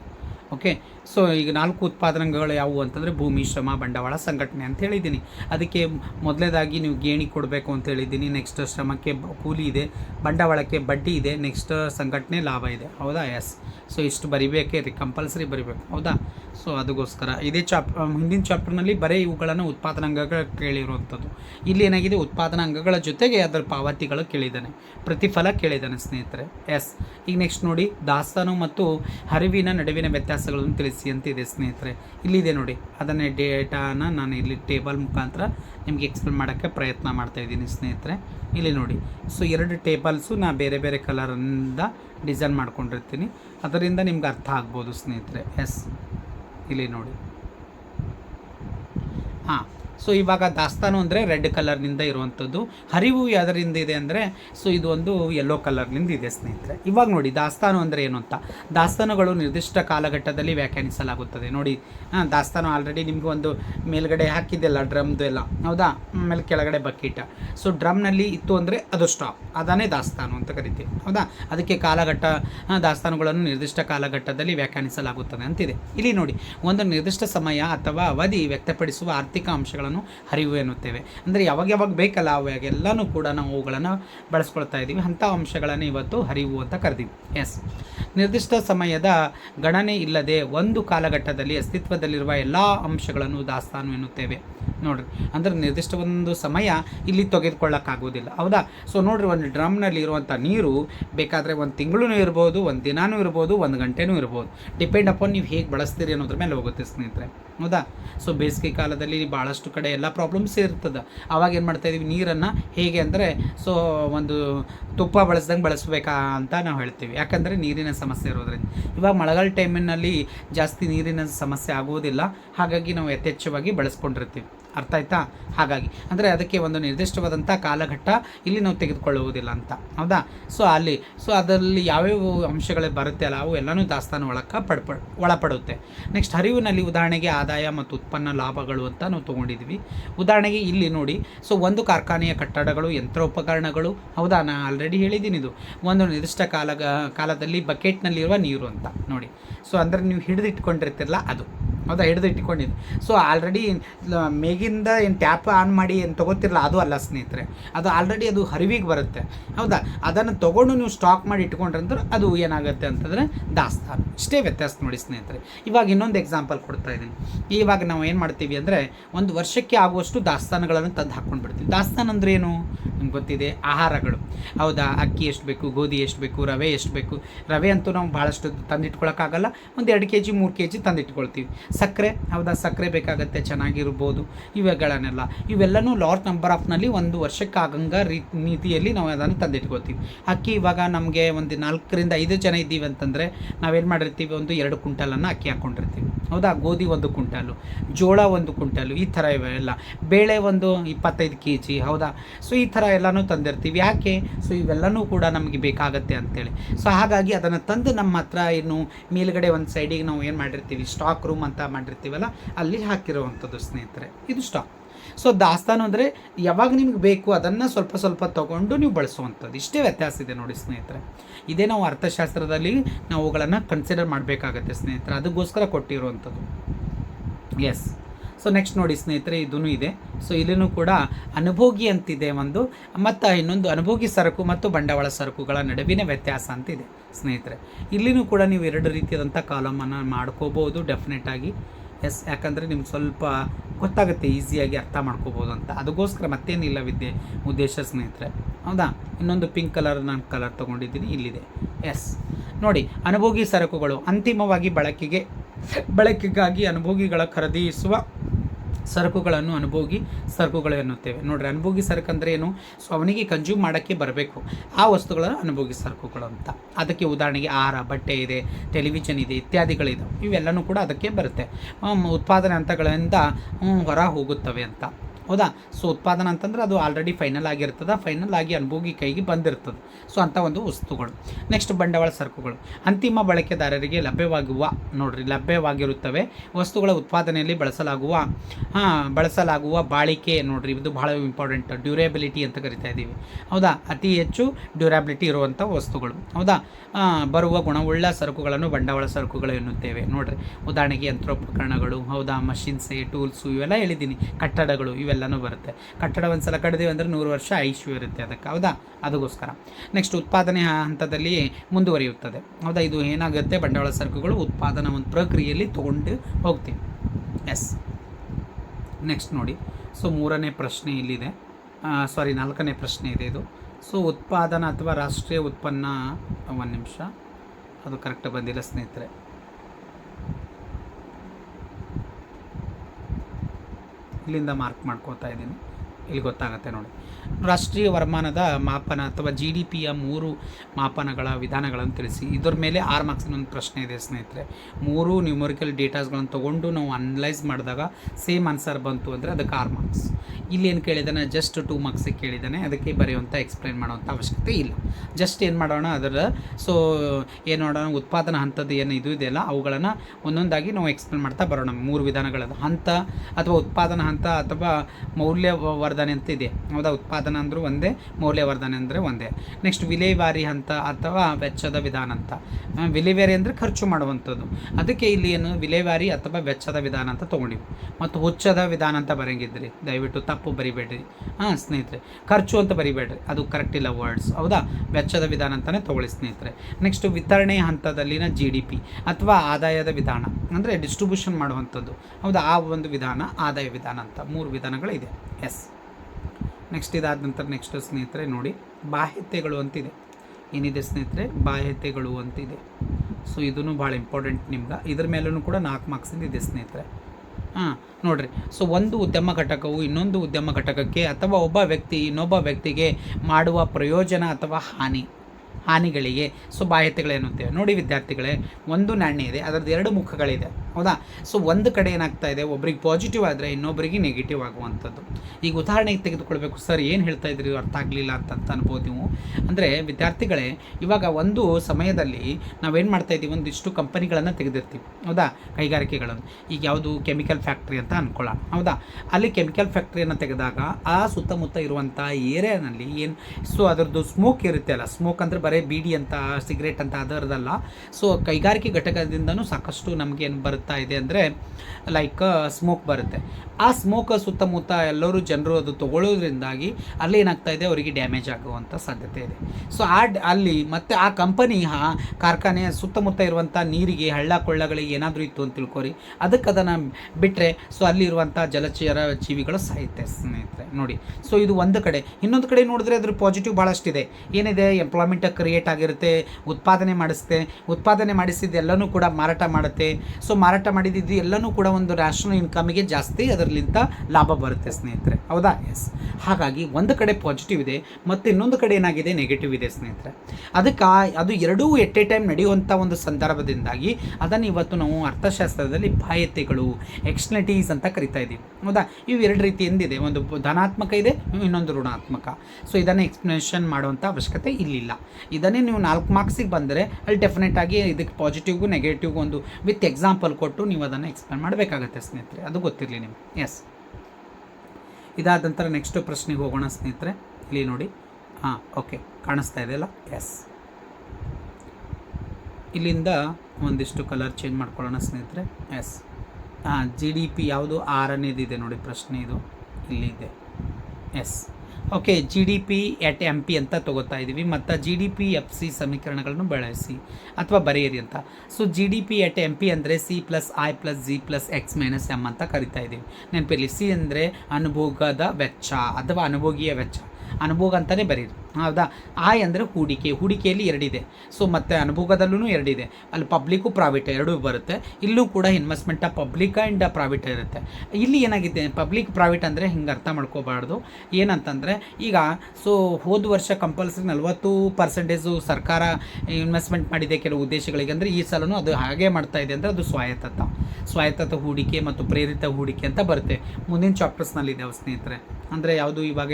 ಓಕೆ ಸೊ ಈಗ ನಾಲ್ಕು ಉತ್ಪಾದನಾಂಗಗಳು ಯಾವುವು ಅಂತಂದರೆ ಭೂಮಿ, ಶ್ರಮ, ಬಂಡವಾಳ, ಸಂಘಟನೆ ಅಂತ ಹೇಳಿದ್ದೀನಿ. ಅದಕ್ಕೆ ಮೊದಲನೇದಾಗಿ ನೀವು ಗೇಣಿ ಕೊಡಬೇಕು ಅಂತ ಹೇಳಿದ್ದೀನಿ. ನೆಕ್ಸ್ಟ್ ಶ್ರಮಕ್ಕೆ ಕೂಲಿ ಇದೆ, ಬಂಡವಾಳಕ್ಕೆ ಬಡ್ಡಿ ಇದೆ ನೆಕ್ಸ್ಟ್ ಸಂಘಟನೆ ಲಾಭ ಇದೆ. ಹೌದಾ? ಎಸ್ ಸೊ ಇಷ್ಟು ಬರಿಬೇಕೇ ರೀ ಕಂಪಲ್ಸರಿ ಬರಿಬೇಕು. ಹೌದಾ? ಸೊ ಅದಕ್ಕೋಸ್ಕರ ಇದೇ ಚಾಪ್ ಹಿಂದಿನ ಚಾಪ್ಟರ್ನಲ್ಲಿ ಬರೀ ಇವುಗಳನ್ನು ಉತ್ಪಾದನಾಂಗಗಳು ಕೇಳಿರುವಂಥದ್ದು. ಇಲ್ಲಿ ಏನಾಗಿದೆ? ಉತ್ಪಾದನಾಂಗಗಳ ಜೊತೆಗೆ ಅದರ ಪಾವತಿಗಳು ಕೇಳಿದ್ದಾನೆ, ಪ್ರತಿಫಲ ಕೇಳಿದ್ದಾನೆ ಸ್ನೇಹಿತರೆ. ಎಸ್ ಈಗ ನೆಕ್ಸ್ಟ್ ನೋಡಿ ದಾಸ್ತಾನು ಮತ್ತು ಹರಿವಿನ ನಡುವಿನ ವ್ಯತ್ಯಾಸಗಳನ್ನು ತಿಳಿಸಿ ಅಂತ ಇದೆ ಸ್ನೇಹಿತರೆ. ಇಲ್ಲಿದೆ ನೋಡಿ. ಅದನ್ನೇ ಡೇಟಾನ ನಾನು ಇಲ್ಲಿ ಟೇಬಲ್ ಮುಖಾಂತರ ನಿಮಗೆ ಎಕ್ಸ್ಪ್ಲೇನ್ ಮಾಡೋಕ್ಕೆ ಪ್ರಯತ್ನ ಮಾಡ್ತಾ ಇದ್ದೀನಿ ಸ್ನೇಹಿತರೆ. ಇಲ್ಲಿ ನೋಡಿ. ಸೊ ಎರಡು ಟೇಬಲ್ಸು ನಾ ಬೇರೆ ಬೇರೆ ಕಲರಿಂದ ಡಿಸೈನ್ ಮಾಡ್ಕೊಂಡಿರ್ತೀನಿ. ಅದರಿಂದ ನಿಮ್ಗೆ ಅರ್ಥ ಆಗ್ಬೋದು ಸ್ನೇಹಿತರೆ. ಎಸ್ ಇಲ್ಲಿ ನೋಡಿ. ಹಾಂ. ಸೊ ಇವಾಗ ದಾಸ್ತಾನು ಅಂದರೆ ರೆಡ್ ಕಲರ್ನಿಂದ ಇರುವಂಥದ್ದು ಹರಿವು ಯಾವುದರಿಂದ ಇದೆ ಅಂದರೆ ಸೊ ಇದು ಒಂದು ಯೆಲ್ಲೋ ಕಲರ್ನಿಂದ ಇದೆ ಸ್ನೇಹಿತರೆ. ಇವಾಗ ನೋಡಿ, ದಾಸ್ತಾನು ಅಂದರೆ ಏನು ಅಂತ. ದಾಸ್ತಾನುಗಳು ನಿರ್ದಿಷ್ಟ ಕಾಲಘಟ್ಟದಲ್ಲಿ ವ್ಯಾಖ್ಯಾನಿಸಲಾಗುತ್ತದೆ. ನೋಡಿ, ಹಾಂ, ದಾಸ್ತಾನು ಆಲ್ರೆಡಿ ನಿಮಗೆ ಒಂದು ಮೇಲ್ಗಡೆ ಹಾಕಿದ್ದೆಲ್ಲ ಡ್ರಮ್ದು ಎಲ್ಲ. ಹೌದಾ? ಆಮೇಲೆ ಕೆಳಗಡೆ ಬಕೀಟ ಸೊ ಡ್ರಮ್ನಲ್ಲಿ ಇತ್ತು ಅಂದರೆ ಅದು ಸ್ಟಾಪ್ ಅದನ್ನೇ ದಾಸ್ತಾನು ಅಂತ ಕರಿತೀವಿ. ಹೌದಾ? ಅದಕ್ಕೆ ಕಾಲಘಟ್ಟ ದಾಸ್ತಾನುಗಳನ್ನು ನಿರ್ದಿಷ್ಟ ಕಾಲಘಟ್ಟದಲ್ಲಿ ವ್ಯಾಖ್ಯಾನಿಸಲಾಗುತ್ತದೆ ಅಂತಿದೆ. ಇಲ್ಲಿ ನೋಡಿ, ಒಂದು ನಿರ್ದಿಷ್ಟ ಸಮಯ ಅಥವಾ ಅವಧಿ ವ್ಯಕ್ತಪಡಿಸುವ ಆರ್ಥಿಕ ಹರಿವು ಎನ್ನುತ್ತೇವೆ. ಅಂದರೆ ಯಾವಾಗ ಯಾವಾಗ ಬೇಕಲ್ಲ ಅವಾಗೆಲ್ಲನೂ ಕೂಡ ನಾವು ಅವುಗಳನ್ನು ಬಳಸ್ಕೊಳ್ತಾ ಇದ್ದೀವಿ. ಅಂಥ ಅಂಶಗಳನ್ನು ಇವತ್ತು ಹರಿವು ಅಂತ ಕರೆದೀವಿ. ಎಸ್ ನಿರ್ದಿಷ್ಟ ಸಮಯದ ಗಣನೆ ಇಲ್ಲದೆ ಒಂದು ಕಾಲಘಟ್ಟದಲ್ಲಿ ಅಸ್ತಿತ್ವದಲ್ಲಿರುವ ಎಲ್ಲ ಅಂಶಗಳನ್ನು ದಾಸ್ತಾನು ಎನ್ನುತ್ತೇವೆ. ನೋಡ್ರಿ. ಅಂದ್ರೆ ನಿರ್ದಿಷ್ಟ ಒಂದು ಸಮಯ ಇಲ್ಲಿ ತೆಗೆದುಕೊಳ್ಳೋಕ್ಕಾಗೋದಿಲ್ಲ ಹೌದಾ? ಸೊ ನೋಡ್ರಿ, ಒಂದು ಡ್ರಮ್ನಲ್ಲಿ ಇರುವಂಥ ನೀರು ಬೇಕಾದರೆ ಒಂದು ತಿಂಗಳೂ ಇರ್ಬೋದು, ಒಂದು ದಿನಾನೂ ಇರ್ಬೋದು, ಒಂದು ಗಂಟೆನೂ ಇರ್ಬೋದು. ಡಿಪೆಂಡ್ ಅಪಾನ್ ನೀವು ಹೇಗೆ ಬಳಸ್ತೀರಿ ಅನ್ನೋದ್ರ ಮೇಲೆ ಹೋಗುತ್ತೆ ಸ್ನೇಹಿತರೆ. ಹೌದಾ? ಸೊ ಬೇಸಿಗೆ ಕಾಲದಲ್ಲಿ ಭಾಳಷ್ಟು ಕಡೆ ಎಲ್ಲ ಪ್ರಾಬ್ಲಮ್ಸ್ ಇರ್ತದೆ. ಅವಾಗ ಏನು ಮಾಡ್ತಾ ಇದೀವಿ, ನೀರನ್ನು ಹೇಗೆ ಅಂದರೆ ಸೊ ಒಂದು ತುಪ್ಪ ಬಳಸ್ದಂಗೆ ಬಳಸಬೇಕಾ ಅಂತ ನಾವು ಹೇಳ್ತೀವಿ. ಯಾಕಂದರೆ ನೀರಿನ ಸಮಸ್ಯೆ ಇರೋದ್ರಿಂದ. ಇವಾಗ ಮಳೆಗಾಲ ಟೈಮಿನಲ್ಲಿ ಜಾಸ್ತಿ ನೀರಿನ ಸಮಸ್ಯೆ ಆಗುವುದಿಲ್ಲ. ಹಾಗಾಗಿ ನಾವು ಯಥೇಚ್ಛವಾಗಿ ಬಳಸ್ಕೊಂಡಿರ್ತೀವಿ. ಅರ್ಥ ಆಯ್ತಾ? ಹಾಗಾಗಿ. ಅಂದರೆ ಅದಕ್ಕೆ ಒಂದು ನಿರ್ದಿಷ್ಟವಾದಂಥ ಕಾಲಘಟ್ಟ ಇಲ್ಲಿ ನಾವು ತೆಗೆದುಕೊಳ್ಳುವುದಿಲ್ಲ ಅಂತ. ಹೌದಾ? ಸೊ ಅಲ್ಲಿ ಸೊ ಅದರಲ್ಲಿ ಯಾವ್ಯಾವ ಅಂಶಗಳು ಬರುತ್ತೆ ಅಲ್ಲ, ಅವು ಎಲ್ಲನೂ ದಾಸ್ತಾನು ಒಳಕ್ಕೆ ಪಡ್ಪ ಒಳಪಡುತ್ತೆ. ನೆಕ್ಸ್ಟ್ ಹರಿವಿನಲ್ಲಿ ಉದಾಹರಣೆಗೆ ಆದಾಯ ಮತ್ತು ಉತ್ಪನ್ನ ಲಾಭಗಳು ಅಂತ ನಾವು ತೊಗೊಂಡಿದ್ವಿ. ಉದಾಹರಣೆಗೆ ಇಲ್ಲಿ ನೋಡಿ ಸೊ ಒಂದು ಕಾರ್ಖಾನೆಯ ಕಟ್ಟಡಗಳು, ಯಂತ್ರೋಪಕರಣಗಳು, ಹೌದಾ? ನಾನು ಆಲ್ರೆಡಿ ಹೇಳಿದ್ದೀನಿ ಇದು. ಒಂದು ನಿರ್ದಿಷ್ಟ ಕಾಲ ಕಾಲದಲ್ಲಿ ಬಕೆಟ್ನಲ್ಲಿರುವ ನೀರು ಅಂತ, ನೋಡಿ. ಸೊ ಅಂದರೆ ನೀವು ಹಿಡಿದಿಟ್ಕೊಂಡಿರ್ತಿರಲ್ಲ ಅದು. ಹೌದಾ ಹಿಡಿದು ಇಟ್ಕೊಂಡಿದ್ದು. ಸೊ ಆಲ್ರೆಡಿ ಮೇಗಿಂದ ಏನು ಟ್ಯಾಪ್ ಆನ್ ಮಾಡಿ ಏನು ತೊಗೋತಿರಲ್ಲ ಅದು ಅಲ್ಲ ಸ್ನೇಹಿತರೆ. ಅದು ಆಲ್ರೆಡಿ ಅದು ಹರಿವಿಗೆ ಬರುತ್ತೆ. ಹೌದಾ? ಅದನ್ನು ತೊಗೊಂಡು ನೀವು ಸ್ಟಾಕ್ ಮಾಡಿ ಇಟ್ಕೊಂಡ್ರೆ ಅಂದ್ರೆ ಅದು ಏನಾಗುತ್ತೆ ಅಂತಂದರೆ ದಾಸ್ತಾನು. ಇಷ್ಟೇ ವ್ಯತ್ಯಾಸ ನೋಡಿ ಸ್ನೇಹಿತರೆ. ಇವಾಗ ಇನ್ನೊಂದು ಎಕ್ಸಾಂಪಲ್ ಕೊಡ್ತಾ ಇದ್ದೀನಿ. ಇವಾಗ ನಾವು ಏನು ಮಾಡ್ತೀವಿ ಅಂದರೆ ಒಂದು ವರ್ಷಕ್ಕೆ ಆಗುವಷ್ಟು ದಾಸ್ತಾನುಗಳನ್ನು ತಂದು ಹಾಕ್ಕೊಂಡು ಬಿಡ್ತೀವಿ. ದಾಸ್ತಾನು ಅಂದ್ರೆ ಏನು? ನಿಮ್ಗೆ ಗೊತ್ತಿದೆ, ಆಹಾರಗಳು. ಹೌದಾ? ಅಕ್ಕಿ ಎಷ್ಟು ಬೇಕು, ಗೋಧಿ ಎಷ್ಟು ಬೇಕು, ರವೆ ಎಷ್ಟು ಬೇಕು. ರವೆ ಅಂತೂ ನಾವು ಭಾಳಷ್ಟು ತಂದಿಟ್ಕೊಳಕ್ಕಾಗಲ್ಲ. ಒಂದು ಎರಡು ಕೆ ಜಿ ಮೂರು ಕೆ ಜಿ ತಂದಿಟ್ಕೊಳ್ತೀವಿ. ಸಕ್ಕರೆ, ಹೌದಾ? ಸಕ್ಕರೆ ಬೇಕಾಗುತ್ತೆ, ಚೆನ್ನಾಗಿರ್ಬೋದು. ಇವೆಗಳನ್ನೆಲ್ಲ. ಇವೆಲ್ಲನೂ ಲಾರ್ಜ್ ನಂಬರ್ ಆಫ್ನಲ್ಲಿ ಒಂದು ವರ್ಷಕ್ಕೆ ಆಗಂಗ ರೀ, ನೀತಿಯಲ್ಲಿ ನಾವು ಅದನ್ನು ತಂದಿಟ್ಕೋತೀವಿ ಅಕ್ಕಿ ಇವಾಗ ನಮಗೆ ಒಂದು ನಾಲ್ಕರಿಂದ ಐದು ಜನ ಇದ್ದೀವಿ ಅಂತಂದರೆ ನಾವೇನು ಮಾಡಿರ್ತೀವಿ? ಒಂದು ಎರಡು ಕುಂಟಲನ್ನು ಅಕ್ಕಿ ಹಾಕ್ಕೊಂಡಿರ್ತೀವಿ ಹೌದಾ? ಗೋಧಿ ಒಂದು ಕುಂಟಲು ಜೋಳ ಒಂದು ಕುಂಟಲು ಈ ಥರ ಇವೆಲ್ಲ. ಬೇಳೆ ಒಂದು ಇಪ್ಪತ್ತೈದು ಕೆ ಜಿ ಹೌದಾ? ಸೊ, ಈ ಥರ ಎಲ್ಲನೂ ತಂದಿರ್ತೀವಿ. ಯಾಕೆ? ಸೊ, ಇವೆಲ್ಲನೂ ಕೂಡ ನಮಗೆ ಬೇಕಾಗತ್ತೆ ಅಂತೇಳಿ. ಸೊ, ಹಾಗಾಗಿ ಅದನ್ನು ತಂದು ನಮ್ಮ ಹತ್ರ ಏನು ಮೇಲುಗಡೆ ಒಂದು ಸೈಡಿಗೆ ನಾವು ಏನು ಮಾಡಿರ್ತೀವಿ? ಸ್ಟಾಕ್ ರೂಮ್ ಅಂತ ಮಾಡಿರ್ತೀವಲ್ಲ, ಅಲ್ಲಿ ಹಾಕಿರುವಂಥದ್ದು ಸ್ನೇಹಿತರೆ. ಇದು ಸ್ಟಾಕ್ ಸೊ ದಾಸ್ತಾನು ಅಂದರೆ ಯಾವಾಗ ನಿಮ್ಗೆ ಬೇಕು ಅದನ್ನು ಸ್ವಲ್ಪ ಸ್ವಲ್ಪ ತಗೊಂಡು ನೀವು ಬಳಸುವಂಥದ್ದು. ಇಷ್ಟೇ ವ್ಯತ್ಯಾಸ ಇದೆ ನೋಡಿ ಸ್ನೇಹಿತರೆ. ಇದೇ ನಾವು ಅರ್ಥಶಾಸ್ತ್ರದಲ್ಲಿ ನಾವು ಅವುಗಳನ್ನು ಕನ್ಸಿಡರ್ ಮಾಡಬೇಕಾಗತ್ತೆ ಸ್ನೇಹಿತರೆ. ಅದಕ್ಕೋಸ್ಕರ ಕೊಟ್ಟಿರುವಂಥದ್ದು. ಎಸ್ ಸೊ ನೆಕ್ಸ್ಟ್ ನೋಡಿ ಸ್ನೇಹಿತರೆ ಇದೂ ಇದೆ. ಸೊ ಇಲ್ಲಿನೂ ಕೂಡ ಅನುಭೋಗಿ ಅಂತಿದೆ ಒಂದು, ಮತ್ತು ಇನ್ನೊಂದು ಅನುಭೋಗಿ ಸರಕು ಮತ್ತು ಬಂಡವಾಳ ಸರಕುಗಳ ನಡುವಿನ ವ್ಯತ್ಯಾಸ ಅಂತಿದೆ ಸ್ನೇಹಿತರೆ. ಇಲ್ಲಿನೂ ಕೂಡ ನೀವು ಎರಡು ರೀತಿಯಾದಂಥ ಕಾಲಮನ್ನು ಮಾಡ್ಕೋಬೋದು ಡೆಫಿನೆಟ್ ಆಗಿ. ಎಸ್ ಯಾಕಂದರೆ ನಿಮ್ಗೆ ಸ್ವಲ್ಪ ಗೊತ್ತಾಗುತ್ತೆ ಈಸಿಯಾಗಿ ಅರ್ಥ ಮಾಡ್ಕೋಬೋದು ಅಂತ. ಅದಕ್ಕೋಸ್ಕರ ಮತ್ತೇನಿಲ್ಲ ವಿದ್ಯೆ, ಉದ್ದೇಶ ಸ್ನೇಹಿತರೆ. ಹೌದಾ? ಇನ್ನೊಂದು ಪಿಂಕ್ ಕಲರ್ ನಾನು ಕಲರ್ ತೊಗೊಂಡಿದ್ದೀನಿ, ಇಲ್ಲಿದೆ. ಎಸ್ ನೋಡಿ, ಅನುಭೋಗಿ ಸರಕುಗಳು ಅಂತಿಮವಾಗಿ ಬಳಕೆಗೆ, ಬಳಕೆಗಾಗಿ ಅನುಭೋಗಿಗಳ ಖರೀದಿಸುವ ಸರಕುಗಳನ್ನು ಅನುಭೋಗಿ ಸರಕುಗಳು ಎನ್ನುತ್ತೇವೆ. ನೋಡ್ರಿ, ಅನುಭೋಗಿ ಸರಕು ಅಂದರೆ ಏನು? ಸೊ ಅವನಿಗೆ ಕನ್ಸ್ಯೂಮ್ ಮಾಡೋಕ್ಕೆ ಬರಬೇಕು. ಆ ವಸ್ತುಗಳನ್ನು ಅನುಭೋಗಿ ಸರಕುಗಳು ಅಂತ. ಅದಕ್ಕೆ ಉದಾಹರಣೆಗೆ ಆಹಾರ, ಬಟ್ಟೆ ಇದೆ ಟೆಲಿವಿಷನ್ ಇದೆ, ಇತ್ಯಾದಿಗಳಿದಾವೆ. ಇವೆಲ್ಲನೂ ಕೂಡ ಅದಕ್ಕೆ ಬರುತ್ತೆ. ಉತ್ಪಾದನೆ ಹಂತಗಳಿಂದ ಹೊರ ಹೋಗುತ್ತವೆ ಅಂತ. ಹೌದಾ? ಸೊ ಉತ್ಪಾದನೆ ಅಂತಂದ್ರೆ ಅದು ಆಲ್ರೆಡಿ ಫೈನಲ್ ಆಗಿರ್ತದೆ ಫೈನಲ್ ಆಗಿ ಅನುಭೋಗಿ ಕೈಗೆ ಬಂದಿರ್ತದೆ. ಸೊ ಅಂಥ ಒಂದು ವಸ್ತುಗಳು. ನೆಕ್ಸ್ಟ್ ಬಂಡವಾಳ ಸರಕುಗಳು. ಅಂತಿಮ ಬಳಕೆದಾರರಿಗೆ ಲಭ್ಯವಾಗುವ, ನೋಡ್ರಿ, ಲಭ್ಯವಾಗಿರುತ್ತವೆ. ವಸ್ತುಗಳ ಉತ್ಪಾದನೆಯಲ್ಲಿ ಬಳಸಲಾಗುವ, ಹಾಂ, ಬಳಸಲಾಗುವ ಬಾಳಿಕೆ, ನೋಡ್ರಿ, ಇದು ಬಹಳ ಇಂಪಾರ್ಟೆಂಟ್ ಡ್ಯೂರೇಬಿಲಿಟಿ ಅಂತ ಕರಿತಾ ಇದ್ದೀವಿ ಹೌದಾ? ಅತಿ ಹೆಚ್ಚು ಡ್ಯೂರಾಬಿಲಿಟಿ ಇರುವಂಥ ವಸ್ತುಗಳು. ಹೌದಾ? ಬರುವ ಗುಣವುಳ್ಳ ಸರಕುಗಳನ್ನು ಬಂಡವಾಳ ಸರಕುಗಳು ಎನ್ನುತ್ತೇವೆ. ನೋಡ್ರಿ, ಉದಾಹರಣೆಗೆ ಯಂತ್ರೋಪಕರಣಗಳು, ಹೌದಾ? ಮಷಿನ್ಸೆ ಟೂಲ್ಸು ಇವೆಲ್ಲ ಹೇಳಿದ್ದೀನಿ. ಕಟ್ಟಡಗಳು ಇವೆಲ್ಲನೂ ಬರುತ್ತೆ. ಕಟ್ಟಡ ಒಂದ್ಸಲ ಕಡಿದೀವಿ ಅಂದರೆ ನೂರು ವರ್ಷ ಆಯುಷ್ಯ ಇರುತ್ತೆ ಅದಕ್ಕೆ, ಹೌದಾ? ಅದಕ್ಕೋಸ್ಕರ. ನೆಕ್ಸ್ಟ್ ಉತ್ಪಾದನೆ ಹಂತದಲ್ಲಿ ಮುಂದುವರಿಯುತ್ತದೆ. ಹೌದಾ? ಇದು ಏನಾಗುತ್ತೆ? ಬಂಡವಾಳ ಸರಕುಗಳು ಉತ್ಪಾದನಾ ಒಂದು ಪ್ರಕ್ರಿಯೆಯಲ್ಲಿ ತೊಗೊಂಡು ಹೋಗ್ತೀವಿ. ಎಸ್ ನೆಕ್ಸ್ಟ್ ನೋಡಿ. ಸೊ ಮೂರನೇ ಪ್ರಶ್ನೆ ಇಲ್ಲಿದೆ. ಸಾರಿ ನಾಲ್ಕನೇ ಪ್ರಶ್ನೆ ಇದೆ ಇದು. ಸೊ ಉತ್ಪಾದನಾ ಅಥವಾ ರಾಷ್ಟ್ರೀಯ ಉತ್ಪನ್ನ, ಒಂದು ನಿಮಿಷ. ಅದು ಕರೆಕ್ಟ್ ಬಂದಿಲ್ಲ ಸ್ನೇಹಿತರೆ. ಇಲ್ಲಿಂದ ಮಾರ್ಕ್ ಮಾಡ್ಕೋತಾ ಇದ್ದೀನಿ. ಇಲ್ಲಿ ಗೊತ್ತಾಗುತ್ತೆ ನೋಡಿ. ರಾಷ್ಟ್ರೀಯ ವರಮಾನದ ಮಾಪನ ಅಥವಾ ಜಿ ಡಿ ಪಿಯ ಮೂರು ಮಾಪನಗಳ ವಿಧಾನಗಳನ್ನು ತಿಳಿಸಿ. ಇದರ ಮೇಲೆ ಆರು ಮಾರ್ಕ್ಸಿನ ಒಂದು ಪ್ರಶ್ನೆ ಇದೆ ಸ್ನೇಹಿತರೆ. ಮೂರು ನ್ಯೂಮರಿಕಲ್ ಡೇಟಾಸ್ಗಳನ್ನು ತೊಗೊಂಡು ನಾವು ಅನಲೈಸ್ ಮಾಡಿದಾಗ ಸೇಮ್ ಆನ್ಸರ್ ಬಂತು ಅಂದರೆ ಅದಕ್ಕೆ ಆರು ಮಾರ್ಕ್ಸ್ ಇಲ್ಲಿ ಏನು ಕೇಳಿದ್ದಾನೆ? Just two ಮಾರ್ಕ್ಸಿಗೆ ಕೇಳಿದ್ದಾನೆ. ಅದಕ್ಕೆ ಬರೆಯುವಂಥ ಎಕ್ಸ್ಪ್ಲೈನ್ ಮಾಡುವಂಥ ಅವಶ್ಯಕತೆ ಇಲ್ಲ. ಜಸ್ಟ್ ಏನು ಮಾಡೋಣ? ಅದರ ಸೊ ಏನು ಮಾಡೋಣ? ಉತ್ಪಾದನಾ ಹಂತದ ಏನು ಇದು ಇದೆಯಲ್ಲ ಅವುಗಳನ್ನು ಒಂದೊಂದಾಗಿ ನಾವು ಎಕ್ಸ್ಪ್ಲೇನ್ ಮಾಡ್ತಾ ಬರೋಣ. ಮೂರು ವಿಧಾನಗಳದ್ದು. ಹಂತ ಅಥವಾ ಉತ್ಪಾದನಾ ಹಂತ ಅಥವಾ ಮೌಲ್ಯವರ್ಧನೆ ಅಂತ ಇದೆ. ಹೌದಾ? ಉತ್ಪಾದನೆ ಅಂದರೂ ಒಂದೇ ಮೌಲ್ಯವರ್ಧನೆ ಅಂದರೆ ಒಂದೇ. ನೆಕ್ಸ್ಟ್ ವಿಲೇವಾರಿ ಹಂತ ಅಥವಾ ವೆಚ್ಚದ ವಿಧಾನ ಅಂತ. ವಿಲೇವಾರಿ ಅಂದರೆ ಖರ್ಚು ಮಾಡುವಂಥದ್ದು. ಅದಕ್ಕೆ ಇಲ್ಲಿ ಏನು ವಿಲೇವಾರಿ ಅಥವಾ ವೆಚ್ಚದ ವಿಧಾನ ಅಂತ ತೊಗೊಂಡಿವಿ. ಮತ್ತು ಹುಚ್ಚದ ವಿಧಾನ ಅಂತ ಬರಂಗಿದ್ರಿ ದಯವಿಟ್ಟು ತಪ್ಪು ಬರಿಬೇಡ್ರಿ. ಹಾಂ, ಸ್ನೇಹಿತರೆ. ಖರ್ಚು ಅಂತ ಬರಿಬೇಡ್ರಿ. ಅದು ಕರೆಕ್ಟ್ ಇಲ್ಲ ವರ್ಡ್ಸ್ ಹೌದಾ? ವೆಚ್ಚದ ವಿಧಾನ ಅಂತಲೇ ತೊಗೊಳ್ಳಿ ಸ್ನೇಹಿತರೆ. ನೆಕ್ಸ್ಟ್ ವಿತರಣೆ ಹಂತದಲ್ಲಿನ ಜಿ ಡಿ ಪಿ ಅಥವಾ ಆದಾಯದ ವಿಧಾನ ಅಂದರೆ ಡಿಸ್ಟ್ರಿಬ್ಯೂಷನ್ ಮಾಡುವಂಥದ್ದು. ಹೌದಾ? ಆ ಒಂದು ವಿಧಾನ, ಆದಾಯ ವಿಧಾನ ಅಂತ. ಮೂರು ವಿಧಾನಗಳಿದೆ. ಎಸ್ ನೆಕ್ಸ್ಟ್ ಇದಾದ ನಂತರ ನೆಕ್ಸ್ಟ್ ಸ್ನೇಹಿತರೆ ನೋಡಿ, ಬಾಹ್ಯತೆಗಳು ಅಂತಿದೆ. ಏನಿದೆ ಸ್ನೇಹಿತರೆ? ಬಾಹ್ಯತೆಗಳು ಅಂತಿದೆ. ಸೊ ಇದೂ ಭಾಳ ಇಂಪಾರ್ಟೆಂಟ್ ನಿಮ್ಗೆ ಇದ್ರ ಮೇಲೂ ಕೂಡ ನಾಲ್ಕು ಮಾರ್ಕ್ಸಿಂದ ಇದೆ ಸ್ನೇಹಿತರೆ. ಹಾಂ, ನೋಡಿರಿ. ಸೊ ಒಂದು ಉದ್ಯಮ ಘಟಕವು ಇನ್ನೊಂದು ಉದ್ಯಮ ಘಟಕಕ್ಕೆ ಅಥವಾ ಒಬ್ಬ ವ್ಯಕ್ತಿ ಇನ್ನೊಬ್ಬ ವ್ಯಕ್ತಿಗೆ ಮಾಡುವ ಪ್ರಯೋಜನ ಅಥವಾ ಹಾನಿ, ಹಾನಿಗಳಿಗೆ. ಸೊ ಬಾಹ್ಯತೆಗಳೇನುತ್ತೇವೆ ನೋಡಿ ವಿದ್ಯಾರ್ಥಿಗಳೇ, ಒಂದು ನಾಣ್ಯ ಇದೆ, ಅದರದ್ದು ಎರಡು ಮುಖಗಳಿದೆ. ಹೌದಾ? ಸೊ ಒಂದು ಕಡೆ ಏನಾಗ್ತಾ ಇದೆ, ಒಬ್ರಿಗೆ ಪಾಸಿಟಿವ್ ಆದರೆ ಇನ್ನೊಬ್ಬರಿಗೆ ನೆಗೆಟಿವ್ ಆಗುವಂಥದ್ದು. ಈಗ ಉದಾಹರಣೆಗೆ ತೆಗೆದುಕೊಳ್ಬೇಕು. ಸರ್ ಏನು ಹೇಳ್ತಾ ಇದ್ರಿ? ಅರ್ಥ ಆಗಲಿಲ್ಲ ಅಂತ ಅಂತ ಅನ್ಬೋದು ನೀವು. ಅಂದರೆ, ವಿದ್ಯಾರ್ಥಿಗಳೇ, ಇವಾಗ ಒಂದು ಸಮಯದಲ್ಲಿ ನಾವೇನು ಮಾಡ್ತಾ ಇದ್ದೀವಿ? ಒಂದಿಷ್ಟು ಕಂಪನಿಗಳನ್ನು ತೆಗೆದಿರ್ತೀವಿ. ಹೌದಾ? ಕೈಗಾರಿಕೆಗಳನ್ನು. ಈಗ ಯಾವುದು? ಕೆಮಿಕಲ್ ಫ್ಯಾಕ್ಟ್ರಿ ಅಂತ ಅನ್ಕೊಳ್ಳೋಣ. ಹೌದಾ? ಅಲ್ಲಿ ಕೆಮಿಕಲ್ ಫ್ಯಾಕ್ಟ್ರಿಯನ್ನು ತೆಗೆದಾಗ, ಆ ಸುತ್ತಮುತ್ತ ಇರುವಂಥ ಏರಿಯಾನಲ್ಲಿ ಏನು? ಸೊ ಅದರದ್ದು ಸ್ಮೋಕ್ ಇರುತ್ತೆ ಅಲ್ಲ. ಸ್ಮೋಕ್ ಅಂದರೆ ಬರೀ ಬೀಡಿ ಅಂತ ಸಿಗರೇಟ್ ಅಂತ ಅದರದಲ್ಲ ಸೊ ಕೈಗಾರಿಕೆ ಘಟಕದಿಂದನೂ ಸಾಕಷ್ಟು ನಮಗೆ ಏನು ಬರ್ತಾ ಇದೆ ಅಂದರೆ ಲೈಕ್ ಸ್ಮೋಕ್ ಬರುತ್ತೆ. ಆ ಸ್ಮೋಕ್ ಸುತ್ತಮುತ್ತ ಎಲ್ಲರೂ ಜನರು ಅದು ತಗೊಳ್ಳೋದ್ರಿಂದಾಗಿ ಅಲ್ಲಿ ಏನಾಗ್ತಾ ಇದೆ, ಅವರಿಗೆ ಡ್ಯಾಮೇಜ್ ಆಗುವಂಥ ಸಾಧ್ಯತೆ ಇದೆ. ಸೊ ಆ ಅಲ್ಲಿ ಮತ್ತೆ ಆ ಕಂಪನಿ ಆ ಕಾರ್ಖಾನೆಯ ಸುತ್ತಮುತ್ತ ಇರುವಂಥ ನೀರಿಗೆ, ಹಳ್ಳ ಕೊಳ್ಳಗಳಿಗೆ ಏನಾದರೂ ಇತ್ತು ಅಂತ ತಿಳ್ಕೊರಿ. ಅದಕ್ಕೆ ಅದನ್ನು ಬಿಟ್ಟರೆ ಸೊ ಅಲ್ಲಿರುವಂಥ ಜಲಚರ ಜೀವಿಗಳು ಸಾಯುತ್ತೆ ಸ್ನೇಹಿತರೆ, ನೋಡಿ. ಸೊ ಇದು ಒಂದು ಕಡೆ. ಇನ್ನೊಂದು ಕಡೆ ನೋಡಿದ್ರೆ ಅದ್ರ ಪಾಸಿಟಿವ್ ಭಾಳಷ್ಟಿದೆ ಏನಿದೆ ಎಂಪ್ಲಾಯ್ಮೆಂಟ್ ಕ್ರಿಯೇಟ್ ಆಗಿರುತ್ತೆ, ಉತ್ಪಾದನೆ ಮಾಡಿಸುತ್ತೆ ಉತ್ಪಾದನೆ ಮಾಡಿಸಿದ್ದೆಲ್ಲನೂ ಕೂಡ ಮಾರಾಟ ಮಾಡುತ್ತೆ. ಸೊ ಮಾರಾಟ ಮಾಡಿದ್ದು ಎಲ್ಲನೂ ಕೂಡ ಒಂದು ನ್ಯಾಷನಲ್ ಇನ್ಕಮಿಗೆ ಜಾಸ್ತಿ ಅದರಲ್ಲಿಂದ ಲಾಭ ಬರುತ್ತೆ, ಸ್ನೇಹಿತರೆ. ಹೌದಾ? ಎಸ್ ಹಾಗಾಗಿ ಒಂದು ಕಡೆ ಪಾಸಿಟಿವ್ ಇದೆ, ಮತ್ತು ಇನ್ನೊಂದು ಕಡೆ ಏನಾಗಿದೆ? ನೆಗೆಟಿವ್ ಇದೆ, ಸ್ನೇಹಿತರೆ. ಅದಕ್ಕೆ ಅದು ಎರಡೂ ಎಟ್ ಎ ಟೈಮ್ ನಡೆಯುವಂಥ ಒಂದು ಸಂದರ್ಭದಿಂದಾಗಿ ಅದನ್ನು ಇವತ್ತು ನಾವು ಅರ್ಥಶಾಸ್ತ್ರದಲ್ಲಿ ಬಾಹ್ಯತೆಗಳು ಎಕ್ಸ್ಟರ್ನಿಟೀಸ್ ಅಂತ ಕರಿತಾ ಇದ್ದೀವಿ ಹೌದಾ? ಇವು ಎರಡು ರೀತಿಯಿಂದಿದೆ ಒಂದು ಧನಾತ್ಮಕ ಇದೆ, ಇನ್ನೊಂದು ಋಣಾತ್ಮಕ. ಸೊ ಇದನ್ನು ಎಕ್ಸ್ಪ್ಲನೇಷನ್ ಮಾಡುವಂಥ ಅವಶ್ಯಕತೆ ಇಲ್ಲಿಲ್ಲ. ಇದನ್ನೇ ನೀವು ನಾಲ್ಕು ಮಾರ್ಕ್ಸಿಗೆ ಬಂದರೆ, ಅಲ್ಲಿ ಡೆಫಿನೆಟ್ ಆಗಿ ಇದಕ್ಕೆ ಪಾಸಿಟಿವ್ಗೂ ನೆಗೆಟಿವ್ಗೂ ಒಂದು ವಿತ್ ಎಕ್ಸಾಂಪಲ್ ಕೊಟ್ಟು ನೀವು ಅದನ್ನು ಎಕ್ಸ್ಪ್ಲೇನ್ ಮಾಡಬೇಕಾಗತ್ತೆ ಸ್ನೇಹಿತರೆ. ಅದು ಗೊತ್ತಿರಲಿ ನಿಮಗೆ. ಎಸ್ ಇದಾದ ನಂತರ ನೆಕ್ಸ್ಟ್ ಪ್ರಶ್ನೆಗೆ ಹೋಗೋಣ ಸ್ನೇಹಿತರೆ. ಇಲ್ಲಿ ನೋಡಿ. ಹಾಂ ಓಕೆ ಕಾಣಿಸ್ತಾ ಇದೆಯಲ್ಲ ಎಸ್ ಇಲ್ಲಿಂದ ಒಂದಿಷ್ಟು ಕಲರ್ ಚೇಂಜ್ ಮಾಡ್ಕೊಳ್ಳೋಣ ಸ್ನೇಹಿತರೆ. ಎಸ್ ಹಾಂ ಜಿ ಡಿ ಪಿ ಯಾವುದು? ಆರನೇದಿದೆ ನೋಡಿ ಪ್ರಶ್ನೆ ಇದು. ಇಲ್ಲಿದೆ. Yes okay G D P at M P ಅಂತ ತಗೋತಾ ಇದ್ದೀವಿ ಮತ್ತು G D P F C ಸಮೀಕರಣಗಳನ್ನು ಬಳಸಿ ಅಥವಾ ಬರೆಯಿರಿ ಅಂತ. So G D P at M P ಅಂದರೆ C plus I plus G plus X minus M ಅಂತ ಕರಿತಾ ಇದ್ದೀವಿ ನೆನಪಿರಲಿ ಸಿ ಅಂದರೆ ಅನುಭೋಗದ ವೆಚ್ಚ ಅಥವಾ ಅನುಭೋಗಿಯ ವೆಚ್ಚ. ಅನುಭೋಗ ಅಂತಲೇ ಬರೀರಿ ಹೌದಾ? ಆಯ್ ಅಂದರೆ ಹೂಡಿಕೆ, ಹೂಡಿಕೆಯಲ್ಲಿ ಎರಡಿದೆ. ಸೊ ಮತ್ತು ಅನುಭೋಗದಲ್ಲೂ ಎರಡಿದೆ. ಅಲ್ಲಿ ಪಬ್ಲಿಕ್ಕು ಪ್ರೈವೇಟ್ ಎರಡೂ ಬರುತ್ತೆ. ಇಲ್ಲೂ ಕೂಡ ಇನ್ವೆಸ್ಟ್ಮೆಂಟ್ ಪಬ್ಲಿಕ್ ಆ್ಯಂಡ್ ಪ್ರೈವೇಟ್ ಇರುತ್ತೆ. ಇಲ್ಲಿ ಏನಾಗಿದೆ? ಪಬ್ಲಿಕ್ ಪ್ರೈವೇಟ್ ಅಂದರೆ ಹಿಂಗೆ ಅರ್ಥ ಮಾಡ್ಕೋಬಾರ್ದು? ಏನಂತಂದರೆ, ಈಗ ಸೊ ಹೋದ ವರ್ಷ ಕಂಪಲ್ಸರಿ ನಲ್ವತ್ತು ಪರ್ಸೆಂಟೇಜು ಸರ್ಕಾರ ಇನ್ವೆಸ್ಟ್ಮೆಂಟ್ ಮಾಡಿದೆ ಕೆಲವು ಉದ್ದೇಶಗಳಿಗೆ. ಅಂದರೆ ಈ ಸಲನೂ ಅದು ಹಾಗೆ ಮಾಡ್ತಾ ಇದೆ ಅಂದರೆ ಅದು ಸ್ವಾಯತ್ತತ. ಸ್ವಾಯತ್ತತ ಹೂಡಿಕೆ ಮತ್ತು ಪ್ರೇರಿತ ಹೂಡಿಕೆ ಅಂತ ಬರುತ್ತೆ. ಮುಂದಿನ ಚಾಪ್ಟರ್ಸ್ನಲ್ಲಿದೆ ಇದೆ ಸ್ನೇಹಿತರೆ. ಅಂದರೆ ಯಾವುದು ಇವಾಗ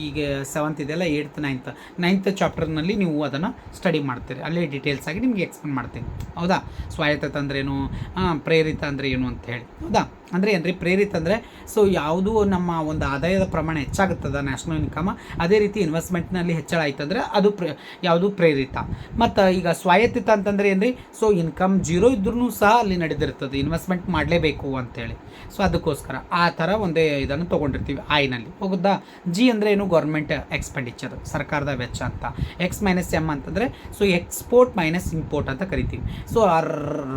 ಈಗ ಸೆವೆಂತ್ ಇದೆಯಲ್ಲ ಏಯ್ತ್ ನೈನ್ತ್ ನೈನ್ತ್ ಚಾಪ್ಟರ್ನಲ್ಲಿ ನೀವು ಅದನ್ನು ಸ್ಟಡಿ ಮಾಡ್ತೀರಿ. ಅಲ್ಲೇ ಡೀಟೇಲ್ಸ್ ಆಗಿ ನಿಮಗೆ ಎಕ್ಸ್ಪ್ಲೇನ್ ಮಾಡ್ತೀನಿ. ಹೌದಾ? ಸ್ವಾಯತ್ತತೆ ಅಂದ್ರೇನು ಪ್ರೇರಿತ ಅಂದರೆ ಏನು ಅಂತ ಹೇಳಿ. ಹೌದಾ? ಅಂದರೆ ಏನು ರೀ ಪ್ರೇರಿತ ಅಂದರೆ ಸೊ ಯಾವುದು ನಮ್ಮ ಒಂದು ಆದಾಯದ ಪ್ರಮಾಣ ಹೆಚ್ಚಾಗುತ್ತದ ನ್ಯಾಷನಲ್ ಇನ್ಕಮ್ ಅದೇ ರೀತಿ ಇನ್ವೆಸ್ಟ್ಮೆಂಟ್ನಲ್ಲಿ ಹೆಚ್ಚಳ ಆಯ್ತಂದ್ರೆ ಅದು ಪ್ರ, ಯಾವುದು ಪ್ರೇರಿತ. ಮತ್ತು ಈಗ ಸ್ವಾಯತ್ತಿತ ಅಂತಂದರೆ ಏನು ರೀ ಸೊ ಇನ್ಕಮ್ ಜೀರೋ ಇದ್ರೂ ಸಹ ಅಲ್ಲಿ ನಡೆದಿರ್ತದೆ. ಇನ್ವೆಸ್ಟ್ಮೆಂಟ್ ಮಾಡಲೇಬೇಕು ಅಂತೇಳಿ ಸೊ ಅದಕ್ಕೋಸ್ಕರ ಆ ಥರ ಒಂದೇ ಇದನ್ನು ತೊಗೊಂಡಿರ್ತೀವಿ ಐನಲ್ಲಿ ಹೋಗುತ್ತಾ? ಜಿ ಅಂದರೆ ಏನು? ಗೌರ್ಮೆಂಟ್ ಎಕ್ಸ್ಪೆಂಡಿಚರ್ ಸರ್ಕಾರದ ವೆಚ್ಚ ಅಂತ. ಎಕ್ಸ್ ಮೈನಸ್ ಎಂ ಅಂತಂದರೆ ಸೊ ಎಕ್ಸ್ಪೋರ್ಟ್ ಮೈನಸ್ ಇಂಪೋರ್ಟ್ ಅಂತ ಕರಿತೀವಿ. ಸೊ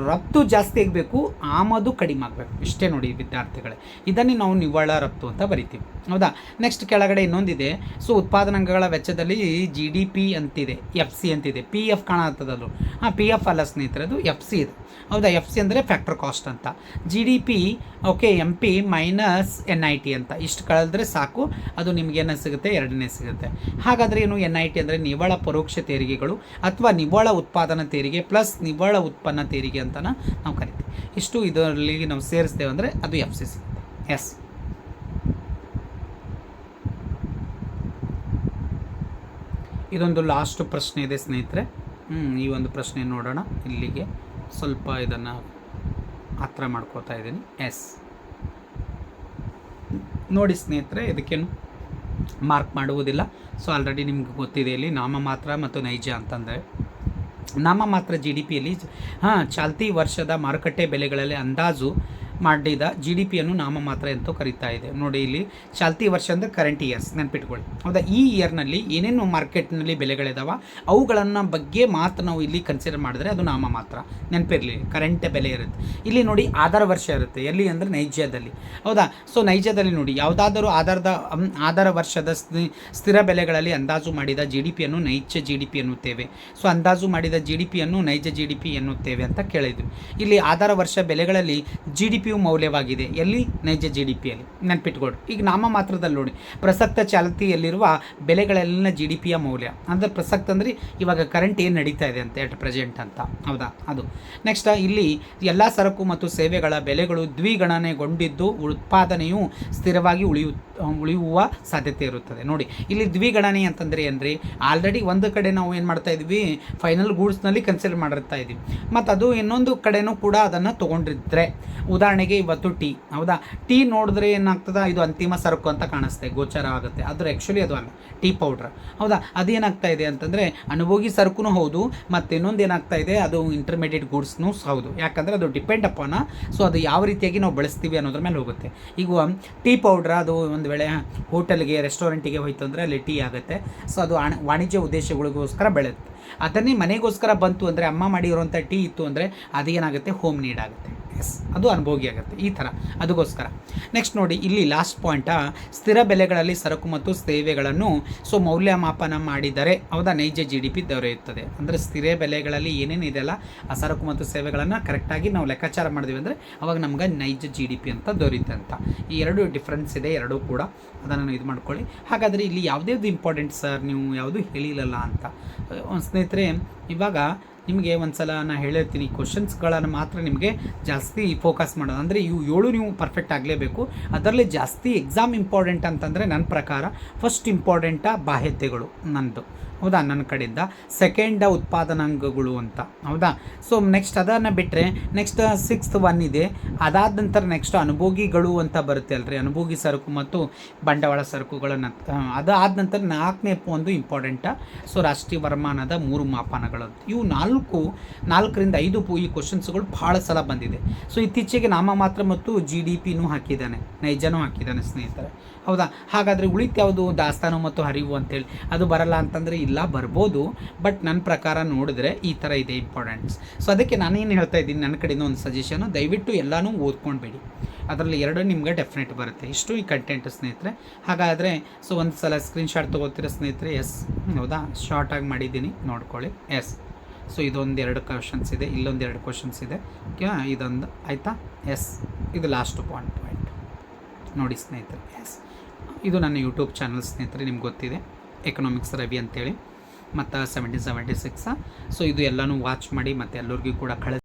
ರಫ್ತು ಜಾಸ್ತಿ ಆಗಬೇಕು, ಆಮದು ಕಡಿಮೆ ಆಗಬೇಕು. ಇಷ್ಟೇ ನೋಡಿ ವಿದ್ಯಾರ್ಥಿಗಳೇ. ಇದನ್ನೇ ನಾವು ನಿವ್ವಳ ರಫ್ತು ಅಂತ ಬರಿತೀವಿ. ಹೌದಾ? ನೆಕ್ಸ್ಟ್ ಕೆಳಗಡೆ ಇನ್ನೊಂದಿದೆ. ಸೊ ಉತ್ಪಾದನಾಂಗಗಳ ವೆಚ್ಚದಲ್ಲಿ ಜಿ ಡಿ ಪಿ ಅಂತಿದೆ ಎಫ್ ಸಿ ಅಂತಿದೆ. ಪಿ ಎಫ್ ಕಾಣತ್ತದಲ್ಲೂ ಹಾಂ ಪಿ ಎಫ್ ಅಲ್ಲ ಸ್ನೇಹಿತರೆ, ಅದು ಎಫ್ ಸಿ ಇದೆ. ಹೌದಾ ಎಫ್ ಸಿ ಅಂದರೆ ಫ್ಯಾಕ್ಟರ್ ಕಾಸ್ಟ್ ಅಂತ. G D P okay M P minus N I T ಅಂತ. ಇಷ್ಟು ಕಳೆದ್ರೆ ಸಾಕು, ಅದು ನಿಮ್ಗೆ ಏನು ಸಿಗುತ್ತೆ, ಎರಡನೇ ಸಿಗುತ್ತೆ. ಹಾಗಾದರೆ ಏನು ಎನ್ ಐ ಟಿ ಅಂದರೆ ನಿವ್ವಳ ಪರೋಕ್ಷ ತೆರಿಗೆಗಳು ಅಥವಾ ನಿವ್ವಳ ಉತ್ಪಾದನಾ ತೆರಿಗೆ ಪ್ಲಸ್ ನಿವ್ವಳ ಉತ್ಪನ್ನ ತೆರಿಗೆ ಅಂತ ನಾವು ಕರಿತೀವಿ. ಇಷ್ಟು ಇದರಲ್ಲಿ ನಾವು ಸೇರಿಸ್ತೇವೆ ಅಂದರೆ ಅದು ಎಫ್ ಸಿ ಸಿಗುತ್ತೆ. ಎಸ್ ಇದೊಂದು ಲಾಸ್ಟ್ ಪ್ರಶ್ನೆ ಇದೆ ಸ್ನೇಹಿತರೆ. ಹ್ಞೂ ಈ ಒಂದು ಪ್ರಶ್ನೆ ನೋಡೋಣ ಇಲ್ಲಿಗೆ. ಸ್ವಲ್ಪ ಇದನ್ನು ಹತ್ರ ಮಾಡ್ಕೋತಾ ಇದ್ದೀನಿ. ಎಸ್. ನೋಡಿ ಸ್ನೇಹಿತರೆ, ಇದಕ್ಕೇನು ಮಾರ್ಕ್ ಮಾಡುವುದಿಲ್ಲ. ಸೊ ಆಲ್ರೆಡಿ ನಿಮ್ಗೆ ಗೊತ್ತಿದೆ ಇಲ್ಲಿ, ನಾಮ ಮಾತ್ರ ಮತ್ತು ನೈಜ ಅಂತಂದರೆ. ನಾಮ ಮಾತ್ರ ಜಿ ಡಿ ಪಿಯಲ್ಲಿ ಹಾಂ, ಚಾಲ್ತಿ ವರ್ಷದ ಮಾರುಕಟ್ಟೆ ಬೆಲೆಗಳಲ್ಲಿ ಅಂದಾಜು ಮಾಡಿದ ಜಿ ಡಿ ಪಿಯನ್ನು ನಾಮಮಾತ್ರ ಎಂದು ಕರೀತಾ ಇದೆ. ನೋಡಿ ಇಲ್ಲಿ ಚಾಲ್ತಿ ವರ್ಷ ಅಂದರೆ ಕರೆಂಟ್ ಇಯರ್ಸ್ ನೆನಪಿಟ್ಕೊಳ್ಳಿ. ಹೌದಾ? ಈ ಇಯರ್ನಲ್ಲಿ ಏನೇನು ಮಾರ್ಕೆಟ್ನಲ್ಲಿ ಬೆಲೆಗಳಿದಾವೆ, ಅವುಗಳನ್ನು ಬಗ್ಗೆ ಮಾತ್ರ ನಾವು ಇಲ್ಲಿ ಕನ್ಸಿಡರ್ ಮಾಡಿದ್ರೆ ಅದು ನಾಮ ಮಾತ್ರ. ನೆನಪಿರಲಿ ಕರೆಂಟ್ ಬೆಲೆ ಇರುತ್ತೆ. ಇಲ್ಲಿ ನೋಡಿ ಆಧಾರ ವರ್ಷ ಇರುತ್ತೆ. ಎಲ್ಲಿ ಅಂದರೆ ನೈಜದಲ್ಲಿ. ಹೌದಾ? ಸೊ ನೈಜದಲ್ಲಿ ನೋಡಿ, ಯಾವುದಾದರೂ ಆಧಾರದ ಆಧಾರ ವರ್ಷದ ಸ್ಥಿ- ಸ್ಥಿರ ಬೆಲೆಗಳಲ್ಲಿ ಅಂದಾಜು ಮಾಡಿದ ಜಿ ಡಿ ಪಿಯನ್ನು ನೈಜ ಜಿ ಡಿ ಪಿ ಎನ್ನುತ್ತೇವೆ. ಸೊ ಅಂದಾಜು ಮಾಡಿದ ಜಿ ಡಿ ಪಿಯನ್ನು ನೈಜ ಜಿ ಡಿ ಪಿ ಎನ್ನುತ್ತೇವೆ ಅಂತ ಕೇಳಿದ್ವಿ. ಇಲ್ಲಿ ಆಧಾರ ವರ್ಷ ಬೆಲೆಗಳಲ್ಲಿ ಜಿ ಡಿ ಪಿಯು ಮೌಲ್ಯವಾಗಿದೆ. ಎಲ್ಲಿ? ನೈಜ ಜಿ ಡಿ ಪಿಯಲ್ಲಿ ನೆನ್ಪಿಟ್ಕೊಳ್ರಿ. ಈಗ ನಾಮ ಮಾತ್ರದಲ್ಲಿ ನೋಡಿ. ಪ್ರಸಕ್ತ ಚಾಲತಿಯಲ್ಲಿರುವ ಬೆಲೆಗಳಲ್ಲಿನ ಜಿ ಡಿ ಪಿಯ ಮೌಲ್ಯ. ಅಂದರೆ ಪ್ರಸಕ್ತ ಅಂದರೆ ಇವಾಗ ಕರೆಂಟ್ ಏನು ನಡೀತಾ ಇದೆ ಅಂತ ಎಟ್ ಪ್ರೆಸೆಂಟ್ ಅಂತ. ಹೌದಾ? ಅದು. ನೆಕ್ಸ್ಟ್ ಇಲ್ಲಿ ಎಲ್ಲ ಸರಕು ಮತ್ತು ಸೇವೆಗಳ ಬೆಲೆಗಳು ದ್ವಿಗಣನೆಗೊಂಡಿದ್ದು ಉತ್ಪಾದನೆಯು ಸ್ಥಿರವಾಗಿ ಉಳಿಯು, ಉಳಿಯುವ ಸಾಧ್ಯತೆ ಇರುತ್ತದೆ. ನೋಡಿ, ಇಲ್ಲಿ ದ್ವಿಗಣನೆ ಅಂತಂದರೆ ಏನ್ರಿ? ಆಲ್ರೆಡಿ ಒಂದು ಕಡೆ ನಾವು ಏನು ಮಾಡ್ತಾ ಇದ್ವಿ? ಫೈನಲ್ ಗೂಡ್ಸ್ನಲ್ಲಿ ಕನ್ಸಿಡರ್ ಮಾಡಿರ್ತಾ ಇದ್ವಿ. ಮತ್ತು ಅದು ಇನ್ನೊಂದು ಕಡೆನೂ ಕೂಡ ಅದನ್ನು ತೊಗೊಂಡಿದ್ರೆ. ಉದಾಹರಣೆಗೆ ಇವತ್ತು ಟೀ. ಹೌದಾ? ಟೀ ನೋಡಿದ್ರೆ ಏನಾಗ್ತದ? ಇದು ಅಂತಿಮ ಸರಕು ಅಂತ ಕಾಣಿಸ್ತೆ, ಗೋಚರ ಆಗುತ್ತೆ. ಆದರೆ ಆ್ಯಕ್ಚುಲಿ ಅದು ಅಲ್ಲ. ಟೀ ಪೌಡ್ರ್ ಹೌದಾ? ಅದೇನಾಗ್ತಾ ಇದೆ ಅಂತಂದರೆ ಅನುಭೋಗಿ ಸರಕುನೂ ಹೌದು, ಮತ್ತು ಇನ್ನೊಂದು ಏನಾಗ್ತಾ ಇದೆ? ಅದು ಇಂಟರ್ಮೀಡಿಯೇಟ್ ಗೂಡ್ಸ್ನೂ ಹೌದು. ಯಾಕಂದರೆ ಅದು ಡಿಪೆಂಡ್ ಅಪಾನ ಸೊ ಅದು ಯಾವ ರೀತಿಯಾಗಿ ನಾವು ಬಳಸ್ತೀವಿ ಅನ್ನೋದ್ರ ಮೇಲೆ ಹೋಗುತ್ತೆ. ಈಗ ಟೀ ಪೌಡ್ರ್ ಅದು ಒಂದು ವೇಳೆ ಹೋಟೆಲ್ಗೆ ರೆಸ್ಟೋರೆಂಟಿಗೆ ಹೋಯ್ತು ಅಂದರೆ ಅಲ್ಲಿ ಟೀ ಆಗುತ್ತೆ. ಸೊ ಅದು ವಾಣ- ವಾಣಿಜ್ಯ ಉದ್ದೇಶಗಳಿಗೋಸ್ಕರ ಬೆಳೆಯುತ್ತೆ. ಅದನ್ನೇ ಮನೆಗೋಸ್ಕರ ಬಂತು ಅಂದರೆ, ಅಮ್ಮ ಮಾಡಿರುವಂಥ ಟೀ ಇತ್ತು ಅಂದರೆ ಅದೇನಾಗುತ್ತೆ? ಹೋಮ್ ನೀಡ್ ಆಗುತ್ತೆ. ಎಸ್ ಅದು ಅನುಭೋಗಿ ಆಗುತ್ತೆ. ಈ ಥರ. ಅದಕ್ಕೋಸ್ಕರ. ನೆಕ್ಸ್ಟ್ ನೋಡಿ, ಇಲ್ಲಿ ಲಾಸ್ಟ್ ಪಾಯಿಂಟ ಸ್ಥಿರ ಬೆಲೆಗಳಲ್ಲಿ ಸರಕು ಮತ್ತು ಸೇವೆಗಳನ್ನು ಸೊ ಮೌಲ್ಯಮಾಪನ ಮಾಡಿದರೆ ಹೌದಾ ನೈಜ ಜಿ ಡಿ ಪಿ ದೊರೆಯುತ್ತದೆ. ಅಂದರೆ ಸ್ಥಿರ ಬೆಲೆಗಳಲ್ಲಿ ಏನೇನಿದೆಯಲ್ಲ ಆ ಸರಕು ಮತ್ತು ಸೇವೆಗಳನ್ನು ಕರೆಕ್ಟಾಗಿ ನಾವು ಲೆಕ್ಕಾಚಾರ ಮಾಡಿದ್ವಿ ಅಂದರೆ ಅವಾಗ ನಮ್ಗೆ ನೈಜ ಜಿ ಡಿ ಪಿ ಅಂತ ದೊರೆಯುತ್ತೆ ಅಂತ. ಈ ಎರಡು ಡಿಫ್ರೆನ್ಸ್ ಇದೆ, ಎರಡೂ ಕೂಡ. ಅದನ್ನು ಇದು ಮಾಡ್ಕೊಳ್ಳಿ. ಹಾಗಾದರೆ ಇಲ್ಲಿ ಯಾವುದೇ ಇಂಪಾರ್ಟೆಂಟ್ ಸರ್ ನೀವು ಯಾವುದು ಹೇಳಿಲ್ಲಲ್ಲ ಅಂತ. ಸ್ನೇಹಿತರೆ, ಇವಾಗ ನಿಮಗೆ ಒಂದು ಸಲ ನಾನು ಹೇಳಿರ್ತೀನಿ ಕ್ವಶನ್ಸ್ಗಳನ್ನು ಮಾತ್ರ ನಿಮಗೆ ಜಾಸ್ತಿ ಫೋಕಸ್ ಮಾಡೋದು. ಅಂದರೆ ಇವು ಏಳು ನೀವು ಪರ್ಫೆಕ್ಟ್ ಆಗಲೇಬೇಕು. ಅದರಲ್ಲಿ ಜಾಸ್ತಿ ಎಕ್ಸಾಮ್ ಇಂಪಾರ್ಟೆಂಟ್ ಅಂತಂದರೆ ನನ್ನ ಪ್ರಕಾರ ಫಸ್ಟ್ ಇಂಪಾರ್ಟೆಂಟ ಬಾಹ್ಯತೆಗಳು, ನಂದು. ಹೌದಾ? ನನ್ನ ಕಡೆಯಿಂದ. ಸೆಕೆಂಡ್ ಉತ್ಪಾದನಾಂಗಗಳು ಅಂತ. ಹೌದಾ? ಸೊ ನೆಕ್ಸ್ಟ್ ಅದನ್ನು ಬಿಟ್ಟರೆ ನೆಕ್ಸ್ಟ್ ಸಿಕ್ಸ್ತ್ ಒನ್ ಇದೆ. ಅದಾದ ನಂತರ ನೆಕ್ಸ್ಟ್ ಅನುಭೋಗಿಗಳು ಅಂತ ಬರುತ್ತೆ ಅಲ್ರಿ. ಅನುಭೋಗಿ ಸರಕು ಮತ್ತು ಬಂಡವಾಳ ಸರಕುಗಳನ್ನು ಅದಾದ ನಂತರ ನಾಲ್ಕನೇ ಒಂದು ಇಂಪಾರ್ಟೆಂಟ ಸೊ ರಾಷ್ಟ್ರೀಯ ವರಮಾನದ ಮೂರು ಮಾಪನಗಳು ಇವು ನಾಲ್ಕು, ನಾಲ್ಕರಿಂದ ಐದು ಈ ಕ್ವಶನ್ಸ್ಗಳು ಭಾಳ ಸಲ ಬಂದಿದೆ. ಸೊ ಇತ್ತೀಚೆಗೆ ನಾಮಮಾತ್ರ ಮತ್ತು ಜಿ ಡಿ ಪಿನೂ ಹಾಕಿದ್ದಾನೆ. ನೈಜನೂ ಹಾಕಿದ್ದಾನೆ ಸ್ನೇಹಿತರೆ. ಹೌದಾ? ಹಾಗಾದರೆ ಉಳಿತು ಯಾವುದು? ದಾಸ್ತಾನು ಮತ್ತು ಹರಿವು ಅಂತೇಳಿ. ಅದು ಬರಲ್ಲ ಅಂತಂದರೆ ಇಲ್ಲ, ಬರ್ಬೋದು. ಬಟ್ ನನ್ನ ಪ್ರಕಾರ ನೋಡಿದ್ರೆ ಈ ಥರ ಇದೆ ಇಂಪಾರ್ಟೆಂಟ್ಸ್ ಸೊ ಅದಕ್ಕೆ ನಾನೇನು ಹೇಳ್ತಾ ಇದ್ದೀನಿ, ನನ್ನ ಕಡೆಯಿಂದ ಒಂದು ಸಜೆಷನು ದಯವಿಟ್ಟು ಎಲ್ಲನೂ ಓದ್ಕೊಂಡ್ಬೇಡಿ. ಅದರಲ್ಲಿ ಎರಡು ನಿಮಗೆ ಡೆಫಿನೆಟ್ ಬರುತ್ತೆ. ಇಷ್ಟು ಈ ಕಂಟೆಂಟ್ ಸ್ನೇಹಿತರೆ. ಹಾಗಾದರೆ ಸೊ ಒಂದು ಸಲ ಸ್ಕ್ರೀನ್ಶಾಟ್ ತೊಗೋತೀರ ಸ್ನೇಹಿತರೆ? ಎಸ್ ಹೌದಾ? ಶಾರ್ಟಾಗಿ ಮಾಡಿದ್ದೀನಿ. ನೋಡ್ಕೊಳ್ಳಿ. ಎಸ್ ಸೊ ಇದೊಂದು ಎರಡು ಕ್ವಶನ್ಸ್ ಇದೆ. ಇಲ್ಲೊಂದು ಎರಡು ಕ್ವಶನ್ಸ್ ಇದೆ. ಇದೊಂದು ಆಯಿತಾ? ಎಸ್ ಇದು ಲಾಸ್ಟ್ ಪಾಯಿಂಟ್ ಪಾಯಿಂಟ್ ನೋಡಿ ಸ್ನೇಹಿತರೆ. ಎಸ್ ಇದು ನನ್ನ ಯೂಟ್ಯೂಬ್ ಚಾನಲ್ ಸ್ನೇಹಿತರೆ, ನಿಮ್ಗೆ ಗೊತ್ತಿದೆ. ಎಕನಾಮಿಕ್ಸ್ ರವಿ ಅಂತೇಳಿ. ಮತ್ತು ಸೆವೆಂಟೀನ್ ಸೆವೆಂಟಿ ಸಿಕ್ಸ ಸೊ ಇದು ಎಲ್ಲನೂ ವಾಚ್ ಮಾಡಿ ಮತ್ತು ಎಲ್ಲರಿಗೂ ಕೂಡ ಕಳಿಸಿ